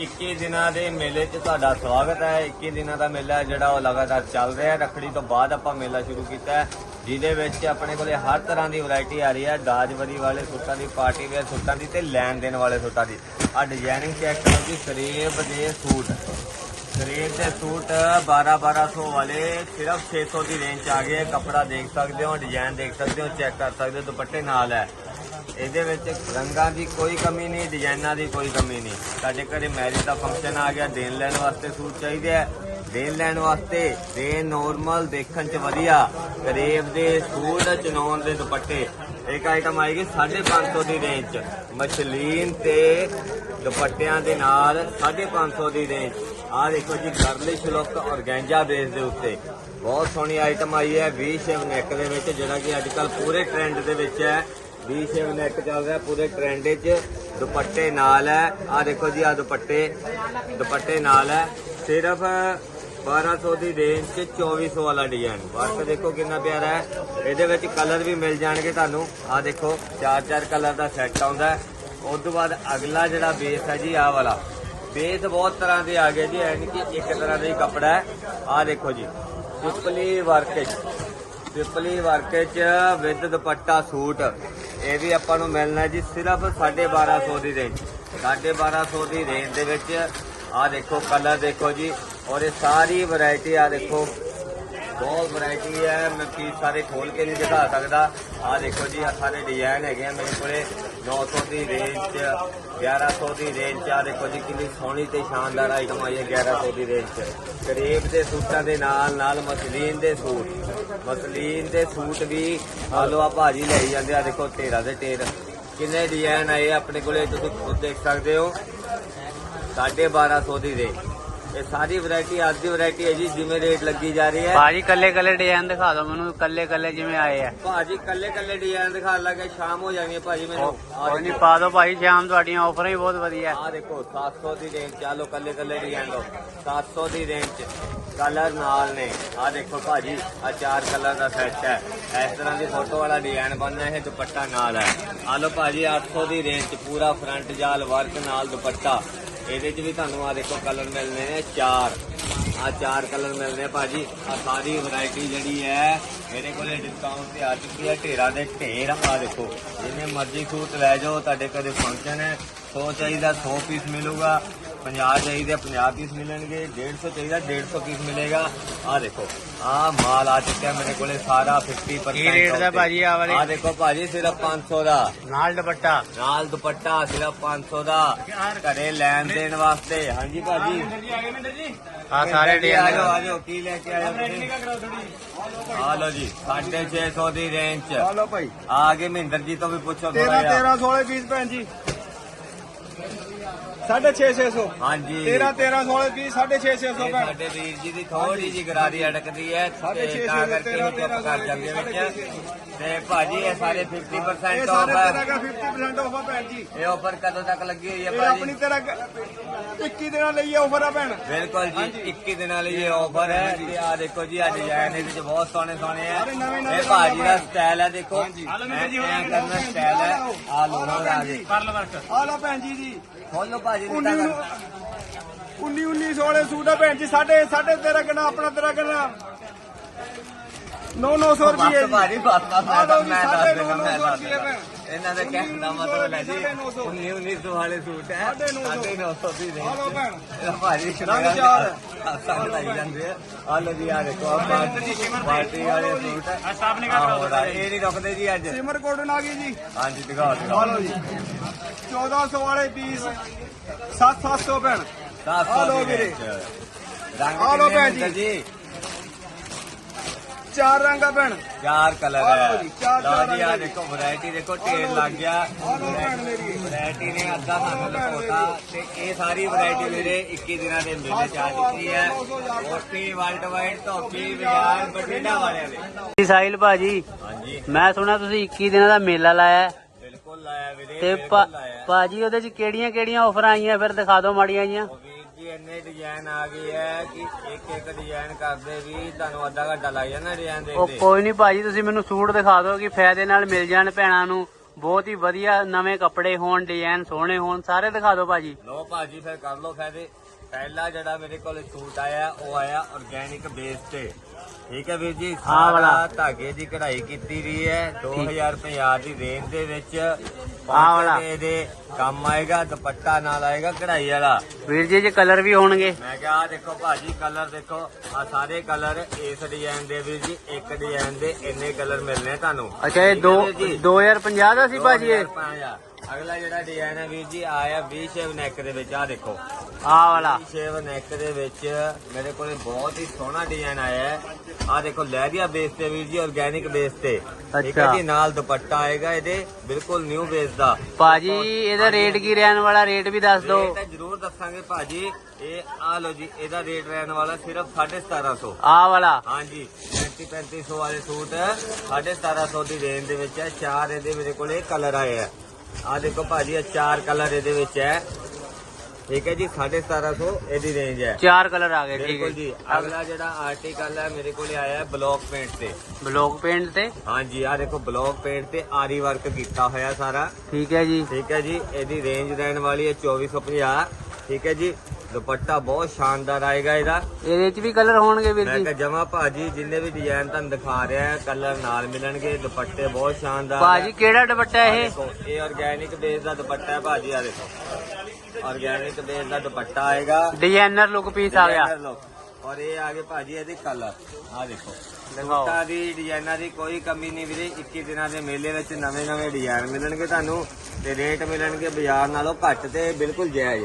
21 ਦਿਨਾਂ ਦੇ ਮੇਲੇ 'ਚ ਤੁਹਾਡਾ ਸਵਾਗਤ ਹੈ। 21 ਦਿਨਾਂ ਦਾ ਮੇਲਾ ਜਿਹੜਾ ਉਹ ਲਗਾਤਾਰ ਚੱਲ ਰਿਹਾ ਹੈ। ਰੱਖੜੀ ਤੋਂ ਬਾਅਦ ਆਪਾਂ ਮੇਲਾ ਸ਼ੁਰੂ ਕੀਤਾ ਹੈ। ਜਿਹਦੇ ਵਿੱਚ ਆਪਣੇ ਕੋਲੇ ਹਰ ਤਰ੍ਹਾਂ ਦੀ ਵੈਰਾਈਟੀ ਆ ਰਹੀ ਹੈ। ਦਾਜਵਰੀ ਵਾਲੇ ਸੂਟਾਂ ਦੀ, ਪਾਰਟੀ ਵੇਅਰ ਸੂਟਾਂ ਦੀ ਤੇ ਲੈਣ ਦੇਣ ਵਾਲੇ ਸੂਟਾਂ ਦੀ। ਆ ਡਿਜ਼ਾਈਨਿੰਗ ਚੈੱਕ ਕਰੋ ਜੀ ਕਰੇਬ ਦੇ ਸੂਟ। ਕਰੇਬ ਦੇ ਸੂਟ 12 1200 ਵਾਲੇ, ਸਿਰਫ 600 ਦੀ ਰੇਂਜ 'ਚ ਆ ਗਏ। ਕੱਪੜਾ ਦੇਖ ਸਕਦੇ ਹੋ ਡਿਜ਼ਾਈਨ ਦੇਖ ਸਕਦੇ ਹੋ ਚੈੱਕ ਕਰ ਸਕਦੇ ਹੋ, ਦੁਪੱਟੇ ਨਾਲ ਹੈ। ਇਹਦੇ ਵਿੱਚ ਰੰਗਾਂ ਦੀ ਕੋਈ ਕਮੀ ਨਹੀਂ ਡਿਜ਼ਾਈਨਾਂ ਦੀ ਕੋਈ ਕਮੀ ਨਹੀਂ। ਸਾਡੇ ਘਰੇ ਮੈਰਿਜ ਦਾ ਫੰਕਸ਼ਨ ਆ ਗਿਆ, ਦੇਣ ਲੈਣ ਵਾਸਤੇ ਸੂਟ ਚਾਹੀਦੇ ਆ। ਦੇਣ ਲੈਣ ਵਾਸਤੇ ਦੇ ਨੋਰਮਲ ਦੇਖਣ ਚ ਵਧੀਆ ਕਰੇਬ ਦੇ ਸੂਟ ਚਨੌਨ ਦੇ ਦੁਪੱਟੇ। ਇੱਕ ਆਈਟਮ ਆਏਗੀ 550 ਦੀ ਰੇਂਜ ਚ। ਮਛਲੀਨ ਤੇ ਦੁਪੱਟਿਆਂ ਦੇ ਨਾਲ 550 ਦੀ ਰੇਂਜ ਆਹ ਦੇਖੋ ਜੀ ਗਰਲਿਸ਼ ਲੁੱਕ ਔਰਗੈਂਜਾ ਬੇਸ ਦੇ ਉੱਤੇ। ਬਹੁਤ ਸੋਹਣੀ ਆਈਟਮ ਆਈ ਹੈ ਵੀ ਸ਼ੇਵ ਨੈਕ ਦੇ ਵਿੱਚ, ਜਿਹੜਾ ਕਿ ਅੱਜ ਕੱਲ ਪੂਰੇ ਟ੍ਰੈਂਡ ਦੇ ਵਿੱਚ ਹੈ। ਵੀ ਸ਼ੇਵ ਨੈਕ ਚੱਲ ਰਿਹਾ ਪੂਰੇ ਟ੍ਰੈਂਡ 'ਚ। ਦੁਪੱਟੇ ਨਾਲ ਹੈ। ਆ ਦੇਖੋ ਜੀ ਆ ਦੁਪੱਟੇ। ਦੁਪੱਟੇ ਨਾਲ ਹੈ। ਸਿਰਫ 1200 ਦੀ ਰੇਂਜ 'ਚ 2400 ਵਾਲਾ ਡਿਜ਼ਾਈਨ ਵਰਕ ਦੇਖੋ ਕਿੰਨਾ ਪਿਆਰਾ ਹੈ। ਇਹਦੇ ਵਿੱਚ ਕਲਰ ਵੀ ਮਿਲ ਜਾਣਗੇ ਤੁਹਾਨੂੰ। ਆ ਦੇਖੋ, ਚਾਰ ਚਾਰ ਕਲਰ ਦਾ ਸੈੱਟ ਆਉਂਦਾ ਹੈ। ਉਸ ਤੋਂ ਬਾਅਦ ਅਗਲਾ ਜਿਹੜਾ ਬੇਸ ਹੈ ਜੀ, ਆਹ ਵਾਲਾ। ਬੇਸ ਬਹੁਤ ਤਰ੍ਹਾਂ ਦੇ ਆ ਗਏ ਜੀ, ਐ ਕਿ ਇੱਕ ਤਰ੍ਹਾਂ ਦਾ ਹੀ ਕੱਪੜਾ ਹੈ। ਆ ਦੇਖੋ ਜੀ ਸਿੰਪਲੀ ਵਰਕ 'ਚ। ਪਿਪਲੀ ਵਰਕ ਚ ਵਿਦ ਦੁਪੱਟਾ ਸੂਟ। ਇਹ ਵੀ ਆਪਾਂ ਨੂੰ ਮਿਲਣਾ ਜੀ, ਸਿਰਫ 1250 ਦੀ ਰੇਂਜ 1250 ਦੀ ਰੇਂਜ ਦੇ ਵਿੱਚ ਆਹ ਦੇਖੋ ਕਲਰ ਦੇਖੋ ਜੀ, ਔਰ ਇਹ ਸਾਰੀ ਵੈਰਾਈਟੀ ਆ ਦੇਖੋ। ਬਹੁਤ ਵੈਰਾਈਟੀ ਹੈ, ਮੈਂ ਕੀ ਸਾਰੇ ਖੋਲ ਕੇ ਨਹੀਂ ਦਿਖਾ ਸਕਦਾ। ਆਹ ਦੇਖੋ ਜੀ, ਆ ਸਾਰੇ ਡਿਜ਼ਾਈਨ ਹੈਗੇ ਆ ਮੇਰੇ ਕੋਲੇ। 900 ਦੀ ਰੇਂਜ ਚ 1100 ਦੀ ਰੇਂਜ ਚ, ਆ ਦੇਖੋ ਜੀ, ਕਿੰਨੀ ਸੋਹਣੀ ਤੇ ਸ਼ਾਨਦਾਰ ਆਈਟਮ ਆਈ ਹੈ 1100 ਦੀ ਰੇਂਜ ਚ। ਕਰੀਬ ਦੇ ਸੂਟਾਂ ਦੇ ਨਾਲ ਨਾਲ ਮਸਲੀਨ ਦੇ ਸੂਟ। ਮਸਲੀਨ ਦੇ ਸੂਟ ਵੀ ਆ ਭਾਜੀ ਲਈ ਜਾਂਦੇ ਆ ਦੇਖੋ ਢੇਰਾ ਦੇ ਢੇਰ। ਕਿੰਨੇ ਡਿਜ਼ਾਈਨ ਆਏ ਆ ਆਪਣੇ ਕੋਲੇ ਤੁਸੀਂ ਖੁਦ ਦੇਖ ਸਕਦੇ ਹੋ। 1250 ਦੀ ਰੇਂਜ ਇਹ ਸਾਰੀ ਵੈਰਾਈਟੀ ਅੱਜ ਦੀ ਵੈਰਾਈਟੀ ਹੈ ਜੀ ਜਿਵੇਂ ਰੇਟ ਲੱਗੀ ਜਾ ਰਹੀ ਹੈ। ਭਾਜੀ ਕੱਲੇ ਕੱਲੇ ਡਿਜ਼ਾਈਨ ਦਿਖਾ ਦਿਓ ਮੈਨੂੰ ਕੱਲੇ ਕੱਲੇ ਜਿਵੇਂ ਆਏ ਆ। ਭਾਜੀ ਕੱਲੇ ਕੱਲੇ ਡਿਜ਼ਾਈਨ ਦਿਖਾ ਲੱਗੇ ਸ਼ਾਮ ਹੋ ਜਾਣੀ ਹੈ ਭਾਜੀ ਮੈਨੂੰ। ਕੋਈ ਨਹੀਂ। ਪਾ ਦਿਓ ਭਾਜੀ ਸ਼ਾਮ ਤੁਹਾਡੀਆਂ ਆਫਰਾਂ ਹੀ ਬਹੁਤ ਵਧੀਆ। ਆਹ ਦੇਖੋ 700 ਦੀ ਰੇਂਜ ਚਾਲੋ ਕੱਲੇ ਕੱਲੇ ਡਿਜ਼ਾਈਨ ਲਓ। 700 ਦੀ ਰੇਂਜ ਚ ਕਲਰ ਨਾਲ ਨੇ। ਆਹ ਦੇਖੋ ਭਾਜੀ ਆ ਚਾਰ ਕਲਰ ਦਾ ਸੈੱਟ ਹੈ। ਇਸ ਤਰ੍ਹਾਂ ਦੀ ਫੋਟੋ ਵਾਲਾ ਡਿਜ਼ਾਈਨ ਬਣਨਾ ਹੈ ਦੁਪੱਟਾ ਨਾਲ ਹੈ। ਆ ਲਓ ਭਾਜੀ 800 ਦੀ ਰੇਂਜ ਚ ਪੂਰਾ ਫਰੰਟ ਜਾਲ ਵਰਕ ਨਾਲ ਦੁਪੱਟਾ। ਇਹਦੇ ਚ ਵੀ ਤੁਹਾਨੂੰ ਆ ਦੇਖੋ ਕਲਰ ਮਿਲਨੇ ਨੇ, ਚਾਰ। ਆ ਚਾਰ ਕਲਰ ਮਿਲਨੇ ਆ ਭਾਜੀ। ਆ ਸਾਰੀ ਵੈਰਾਈਟੀ ਜਿਹੜੀ ਹੈ, ਮੇਰੇ ਕੋਲੇ ਡਿਸਕਾਊਂਟ ਤੇ ਆ ਚੁੱਕੀ ਹੈ, ਢੇਰਾਂ ਦੇ ਢੇਰ। ਆ ਦੇਖੋ, ਜਿੰਨੇ ਮਰਜ਼ੀ ਸੂਟ ਲੈ ਜਾਓ, ਤੁਹਾਡੇ ਕਦੇ ਫੰਕਸ਼ਨ ਹੈ। 100 ਚਾਹੀਦਾ 100 ਪੀਸ ਮਿਲੂਗਾ। 50 ਚਾਹੀਦੇ 50 ਪੀਸ ਮਿਲਣਗੇ 150 ਚਾਹੀਦਾ 150 ਪੀਸ ਮਿਲੇਗਾ। ਆ ਦੇਖੋ ਆ ਮਾਲ ਆ ਚੁੱਕਿਆ ਮੇਰੇ ਕੋਲੇ ਸਾਰਾ 50% ਕੀ ਰੇਟ ਦਾ ਭਾਜੀ ਆ ਵਾਲੇ? ਆ ਦੇਖੋ ਭਾਜੀ ਸਿਰਫ 500 ਦਾ। ਨਾਲ ਦੁਪੱਟਾ? ਨਾਲ ਦੁਪੱਟਾ ਸਿਰਫ 500 ਦਾ। ਘਰੇ ਲੈਣ ਦੇਣ ਵਾਸਤੇ। ਹਾਂਜੀ ਭਾਜੀ। ਆ ਸਾਰੇ ਆ ਡਿਜ਼ਾਈਨ ਜਾਓ ਆ ਜਾਓ ਕੀ ਲੈ ਕੇ ਤੁਸੀਂ? ਆ ਲਓ ਜੀ 650 ਦੀ ਰੇਂਜ ਚ ਹਲੋ ਭਾਈ। ਆ ਕੇ ਮਹਿੰਦਰ ਜੀ ਤੋਂ ਵੀ ਪੁੱਛੋ ਥੋੜਾ 13 ਜਿਹਾ। 13 16 ਪੀਸ ਭੈਣ ਜੀ। 650 ਹਾਂਜੀ। 13 13 16 ਪੀਸ 650 ਇਹ ਸਾਡੇ ਵੀਰ ਜੀ ਦੀ ਥੋੜੀ ਜੀ ਗਰਾਰੀ ਅਟਕਦੀ ਹੈ ਸਾਢੇ ਤੇ ਛੇ ਤਾਂ ਸੌ, ਕਰਕੇ ਤੇਰਾਂ, ਇਹ ਚੁੱਪ ਕਰ ਜਾਂਦੇ ਸਾਢੇ ਛੇ ਵਿੱਚ ਤੇ ਭਾਜੀ ਇਹ ਸਾਰੇ 50% ਇਹ ਆਫ ਸਾਰੇ ਤੇਰਾ ਹੈ ਦਾ 50% ਆਫ ਆ ਭੈਣ ਜੀ। ਇਹ ਆਫਰ ਕਦੋਂ ਤੱਕ ਲੱਗੀ ਹੋਈ ਹੈ ਇਹ ਭਾਜੀ? ਆਪਣੀ ਤੇਰਾ 21 ਦਿਨਾਂ ਲਈ ਆਫਰ ਆ ਭੈਣ। ਬਿਲਕੁਲ ਜੀ 21 ਦਿਨਾਂ ਲਈ ਇਹ ਆਫਰ ਹੈ ਤੇ ਆ ਦੇਖੋ ਜੀ ਆ ਡਿਜ਼ਾਈਨ ਇਹਦੇ ਵਿੱਚ ਬਹੁਤ ਸੋਹਣੇ ਸੋਹਣੇ ਆ। ਇਹ ਭਾਜੀ ਦਾ ਸਟਾਈਲ ਹੈ ਦੇਖੋ। ਐ ਕਰਨਾ ਸਟਾਈਲ ਹੈ ਆ। ਲੋਹਾ ਦਾ ਆ ਜੀ ਆ ਲਓ ਭੈਣ ਜੀ ਜੀ। ਖੋਲੋ ਭਾਜੀ 19 ਨਹੀਂ ਨੂੰ 19 19 16 ਸੂਟ ਆ ਭੈਣ ਜੀ ਸਾਡੇ ਸਾਡੇ ਤੇਰਾ ਕਿੰਨਾ ਆਪਣਾ ਤੇਰਾ ਕਿੰਨਾ? 9 900 ਰੁਪਏ ਭਾਜੀ ਬਸ ਬਸ ਮੈਂ ਦੱਸ ਦੇਣਾ ਮੈਂ ਦੱਸ ਦੇਣਾ। ਇਹਨਾਂ ਦਾ ਕਹਿਣ ਦਾ ਮਤਲਬ ਹੈ ਜੀ ਸਾਢੇ ਨੌ ਸੌ। 19 1900 ਵਾਲੇ ਸੂਟ ਹੈ। ਸਾਢੇ ਨੌ ਸੌ। 950 ਦੀ ਆ ਰੇਂਜ ਭੈਣ। ਭਾਜੀ ਰੰਗ ਚਾਰ। ਸੰਗ ਲਾਈ ਜਾਂਦੇ ਆ। ਆ ਲੋ ਜੀ ਆ ਦੇਖੋ ਆ ਪਾਰਟੀ ਵਾਲੇ ਸੂਟ ਆ ਸਾਹਬ ਨੇ ਕਰਾ ਇਹ ਨਹੀਂ ਰੁਕਦੇ ਜੀ ਅੱਜ। ਸਿਮਰ ਕੋਟਨ ਆ ਗਈ ਜੀ। ਹਾਂਜੀ ਦਿਖਾਓ ਆ ਦਿਖਾਓ ਲਓ ਜੀ। 1400 ਵਾਲੇ ਪੀਸ 7 700 ਭੈਣ। ਆ 700 ਲਓ ਦੀ ਵੀਰੇ। ਰੰਗ ਆ ਕਿੰਨੇ ਭੈਣ ਮਿੰਦਰ ਜੀ? ਚਾਰ ਰੰਗ ਭੈਣ। ਚਾਰ ਕਲਰ ਆ। ਲਓ ਹੈ ਜੀ, ਚਾਰ- ਲਓ ਚਾਰ ਜੀ ਆ ਰੰਗ ਦੇਖੋ ਵੈਰਾਈਟੀ ਦੇਖੋ ਢੇਰ ਲੱਗ। ਗਿਆ। ਆ ਲਓ ਭੈਣ ਮੇਰੀ। ਵੈਰਾਈਟੀ ਨੇ ਅੱਧਾ ਸਾਨੂੰ ਲਕੋਤਾ ਤੇ ਇਹ ਸਾਰੀ ਵੈਰਾਈਟੀ ਵੀਰੇ 21 ਦਿਨਾਂ ਦੇ ਮੇਲੇ ਚ ਆ ਚੁੱਕੀ ਹੈ ਕੋਠੀ ਵਰਲਡ ਵਾਈਡ ਧੋਖੀ ਬਾਜ਼ਾਰ ਬਠਿੰਡਾ ਵਾਲਿਆਂ ਦੇ। ਜੀ ਸਾਹਿਲ ਭਾਜੀ। ਹਾਂਜੀ। ਮੈਂ ਸੁਣਿਆ ਤੁਸੀਂ 21 ਦਿਨਾਂ ਦਾ ਮੇਲਾ ਲਾਇਆ ਹੈ। ਬਿਲਕੁਲ ਲਾਇਆ ਵੀਰੇ ਤੇ ਬਿਲਕੁਲ ਭਾ- ਲਾਇਆ। ਭਾਜੀ ਉਹਦੇ ਚ ਕਿਹੜੀਆਂ ਕਿਹੜੀਆਂ ਆਫਰਾਂ ਆਈਆਂ? ਫਿਰ ਦਿਖਾ ਦਿਓ ਮਾੜੀਆਂ ਉਹ ਵੀਰ ਜੀ ਇੰਨੇ ਡਿਜ਼ਾਈਨ ਆ ਗਏ ਹੈ ਕਿ ਇੱਕ ਇੱਕ ਡਿਜ਼ਾਈਨ ਕਰਦੇ ਵੀ ਤੁਹਾਨੂੰ ਅੱਧਾ ਘੰਟਾ ਲੱਗ ਜਾਣਾ ਡਿਜ਼ਾਈਨ ਉਹ ਦੇਖਦੇ ਕੋਈ ਨਹੀਂ ਭਾਜੀ ਤੁਸੀਂ ਮੈਨੂੰ ਸੂਟ ਦਿਖਾ ਦਿਓ ਕਿ ਫਾਇਦੇ ਨਾਲ ਮਿਲ ਜਾਣ ਭੈਣਾਂ ਨੂੰ। ਬਹੁਤ ਹੀ ਵਧੀਆ ਨਵੇਂ ਕੱਪੜੇ ਹੋਣ ਡਿਜ਼ਾਈਨ ਸੋਹਣੇ ਹੋਣ ਸਾਰੇ ਦਿਖਾ ਦਿਓ ਭਾਜੀ। ਲੋ ਭਾਜੀ ਫਿਰ ਕਰ ਲੋ ਫਾਇਦੇ। ਪਹਿਲਾ ਜਿਹੜਾ ਮੇਰੇ ਕੋਲ ਸੂਟ ਆਇਆ ਉਹ ਆਇਆ ਆਰਗੈਨਿਕ ਬੇਸ ਤੇ। ਠੀਕ ਹੈ ਵੀਰ ਜੀ। ਸਾਰਾ ਧਾਗੇ ਦੀ ਕਢਾਈ ਕੀਤੀ ਵੀ ਹੈ। 2050 ਦੀ ਰੇਂਜ ਦੇ ਵਿੱਚ ਆਹ ਵਾਲਾ। ਪਹੁੰਚ ਕੇ ਇਹਦੇ ਕੰਮ ਆਏਗਾ ਦੁਪੱਟਾ ਨਾਲ ਆਏਗਾ ਕਢਾਈ ਵਾਲਾ। ਵੀਰ ਜੀ ਜੀ ਕਲਰ ਵੀ ਹੋਣਗੇ। ਮੈਂ ਕਿਹਾ ਆਹ ਦੇਖੋ ਭਾਜੀ ਕਲਰ ਦੇਖੋ। ਆ ਸਾਰੇ ਕਲਰ ਇਸ ਡਿਜ਼ਾਈਨ ਦੇ ਵੀਰ ਜੀ ਇੱਕ ਡਿਜ਼ਾਈਨ ਦੇ ਇੰਨੇ ਕਲਰ ਮਿਲਨੇ ਤੁਹਾਨੂੰ। ਅੱਛਾ ਇਹ ਦੋ ਠੀਕ ਹੈ ਵੀਰ ਜੀ। 2050 ਦਾ ਸੀ ਭਾਜੀ ਇਹ? 2005 ਅਗਲਾ ਜਿਹੜਾ ਡਿਜ਼ਾਈਨ ਹੈ ਵੀਰ ਜੀ ਆਇਆ ਵੀ ਸ਼ੇਵ ਨੈਕ ਦੇ ਵਿੱਚ ਆ ਦੇਖੋ। ਆਹ ਵਾਲਾ। ਸ਼ੇਵ ਨੈਕ ਦੇ ਵਿੱਚ ਮੇਰੇ ਕੋਲੇ ਬਹੁਤ ਹੀ ਸੋਹਣਾ ਡਿਜ਼ਾਈਨ ਆਇਆ ਹੈ। ਆ ਦੇਖੋ ਲਹਿਰੀਆ ਬੇਸ ਤੇ ਵੀਰ ਜੀ ਆਰਗੈਨਿਕ ਬੇਸ ਤੇ। ਠੀਕ ਹੈ। ਜੀ ਨਾਲ ਦੁਪੱਟਾ ਆਏਗਾ ਇਹਦੇ ਬਿਲਕੁਲ ਨਿਊ ਬੇਸ ਦਾ। ਭਾਜੀ ਇਹਦਾ ਰੇਟ ਕੀ ਰਹਿਣ ਵਾਲਾ? ਰੇਟ ਵੀ ਦੱਸ ਦਿਓ। ਰੇਟ ਜ਼ਰੂਰ ਦੱਸਾਂਗੇ ਭਾਜੀ। ਇਹ ਆ ਲੋ ਜੀ ਇਹਦਾ ਰੇਟ ਰਹਿਣ ਵਾਲਾ ਸਿਰਫ 1750 ਆਹ ਵਾਲਾ। ਹਾਂਜੀ 35 3500 ਵਾਲੇ ਸੂਟ 1750 ਦੀ ਰੇਂਜ ਦੇ ਵਿੱਚ ਹੈ। ਚਾਰ ਇਹਦੇ ਮੇਰੇ ਕੋਲੇ ਕਲਰ ਆਏ ਆ। ਆ ਦੇਖੋ ਭਾਜੀ ਇਹ ਚਾਰ ਕਲਰ ਇਹਦੇ ਵਿੱਚ ਹੈ। ਠੀਕ ਹੈ ਜੀ 1750 ਇਹਦੀ ਰੇਂਜ ਹੈ। ਚਾਰ ਕਲਰ ਆ ਗਏ ਠੀਕ ਹੈ ਬਿਲਕੁਲ ਜੀ। ਅਗਲਾ ਜਿਹੜਾ ਆਰਟੀਕਲ ਹੈ ਮੇਰੇ ਕੋਲੇ ਆਇਆ ਹੈ ਬਲੌਕ ਪੇਂਟ ਤੇ। ਬਲੌਕ ਪੇਂਟ ਤੇ? ਹਾਂਜੀ ਆ ਦੇਖੋ ਬਲੌਕ ਪੇਂਟ ਤੇ ਆਰੀ ਵਰਕ ਕੀਤਾ ਹੋਇਆ ਸਾਰਾ। ਠੀਕ ਹੈ ਜੀ। ਠੀਕ ਹੈ ਜੀ ਇਹਦੀ ਰੇਂਜ ਰਹਿਣ ਵਾਲੀ ਹੈ 2450 ਠੀਕ ਹੈ ਜੀ ਦੁਪੱਟਾ ਬਹੁਤ ਸ਼ਾਨਦਾਰ ਆਏਗਾ ਇਹਦਾ। ਇਹਦੇ ਚ ਵੀ ਕਲਰ ਹੋਣਗੇ ਵੀਰ ਮੈਂ ਜੀ। ਕਿਹਾ ਜਮਾ ਭਾਜੀ ਜਿੰਨੇ ਵੀ ਡਿਜ਼ਾਈਨ ਤੁਹਾਨੂੰ ਦਿਖਾ ਰਿਹਾ ਹੈ ਕਲਰ ਨਾਲ ਮਿਲਣਗੇ ਦੁਪੱਟੇ ਬਹੁਤ ਸ਼ਾਨਦਾਰ ਭਾਜੀ ਕਿਹੜਾ ਦੁਪੱਟਾ ਇਹ? ਇਹ ਆਰਗੈਨਿਕ ਬੇਸ ਦਾ ਦੁਪੱਟਾ ਹੈ ਭਾਜੀ ਆ ਦੇਖੋ। ਆਰਗੈਨਿਕ ਬੇਸ ਦਾ ਦੁਪੱਟਾ ਆਏਗਾ। ਡਿਜ਼ਾਈਨਰ ਲੁੱਕ ਪੀਸ ਆ ਗਿਆ। Designer look। ਔਰ ਇਹ ਆ ਗਏ ਭਾਜੀ ਇਹਦੇ ਕਲਰ ਆ ਦੇਖੋ। ਦਿਖਾਓ। ਸੂਟਾਂ ਦੀ ਡਿਜ਼ਾਈਨਾਂ ਦੀ ਕੋਈ ਕਮੀ ਨਹੀਂ ਵੀਰੇ। 21 ਦਿਨਾਂ ਦੇ ਮੇਲੇ ਵਿੱਚ ਨਵੇਂ ਨਵੇਂ ਡਿਜ਼ਾਈਨ ਮਿਲਣਗੇ ਤੁਹਾਨੂੰ ਤੇ ਰੇਟ ਮਿਲਣਗੇ ਬਾਜ਼ਾਰ ਨਾਲੋਂ ਘੱਟ ਤੇ ਬਿਲਕੁਲ ਜਾਇਜ਼।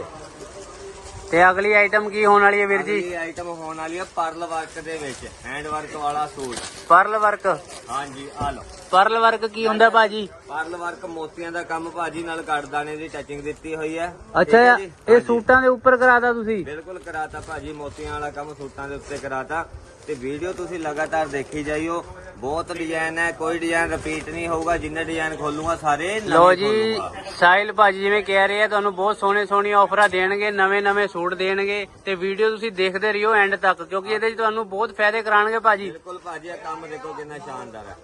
ਤੇ ਅਗਲੀ ਆਈਟਮ ਕੀ ਹੋਣ ਵਾਲੀ ਹੈ ਵੀਰ ਜੀ? ਇਹ ਆਈਟਮ ਹੋਣ ਵਾਲੀ ਹੈ ਪਰਲ ਵਰਕ ਦੇ ਵਿੱਚ ਹੈਂਡ ਵਰਕ ਵਾਲਾ ਸੂਟ। ਪਰਲ ਵਰਕ ਹਾਂਜੀ ਆ ਲਓ। ਪਰਲ ਵਰਕ ਕੀ ਹੁੰਦਾ ਭਾਜੀ? ਪਰਲ ਵਰਕ ਮੋਤੀਆਂ ਦਾ ਕੰਮ ਭਾਜੀ ਨਾਲ ਕੱਟਦਾਣੇ ਦੀ ਟੱਚਿੰਗ ਦਿੱਤੀ ਹੋਈ ਹੈ। ਅੱਛਾ? ਇਹ। ਸੂਟਾਂ ਦੇ ਉੱਪਰ ਕਰਾਤਾ ਤੁਸੀਂ? ਬਿਲਕੁਲ ਕਰਾਤਾ ਭਾਜੀ ਮੋਤੀਆਂ ਵਾਲਾ ਕੰਮ ਸੂਟਾਂ ਦੇ ਉੱਤੇ ਕਰਾਤਾ। ਤੇ ਵੀਡੀਓ ਤੁਸੀਂ ਲਗਾਤਾਰ ਦੇਖੀ ਜਾਈਓ ਬਹੁਤ ਡਿਜ਼ਾਈਨ ਹੈ ਕੋਈ ਡਿਜ਼ਾਈਨ ਰਿਪੀਟ ਨਹੀਂ ਹੋਊਗਾ ਜਿੰਨੇ ਡਿਜ਼ਾਈਨ ਖੋਲੂਗਾ ਸਾਰੇ ਲੋ ਜੀ। ਸਾਹਿਲ ਭਾਜੀ ਜਿਵੇਂ ਕਹਿ ਰਹੇ ਆ ਤੁਹਾਨੂੰ ਬਹੁਤ ਸੋਹਣੇ ਸੋਹਣੀਆਂ ਆਫਰਾਂ ਦੇਣਗੇ ਨਵੇਂ ਨਵੇਂ ਸੂਟ ਦੇਣਗੇ ਤੇ ਵੀਡੀਓ ਤੁਸੀਂ ਦੇਖਦੇ ਰਹੀਓ ਐਂਡ ਤੱਕ ਕਿਉਂਕਿ ਇਹਦੇ 'ਚ ਤੁਹਾਨੂੰ ਬਹੁਤ ਫਾਇਦੇ ਕਰਾਣਗੇ ਭਾਜੀ। ਬਿਲਕੁਲ ਭਾਜੀ ਇਹ ਕੰਮ ਦੇਖੋ ਕਿੰਨਾ ਸ਼ਾਨਦਾਰ ਹੈ।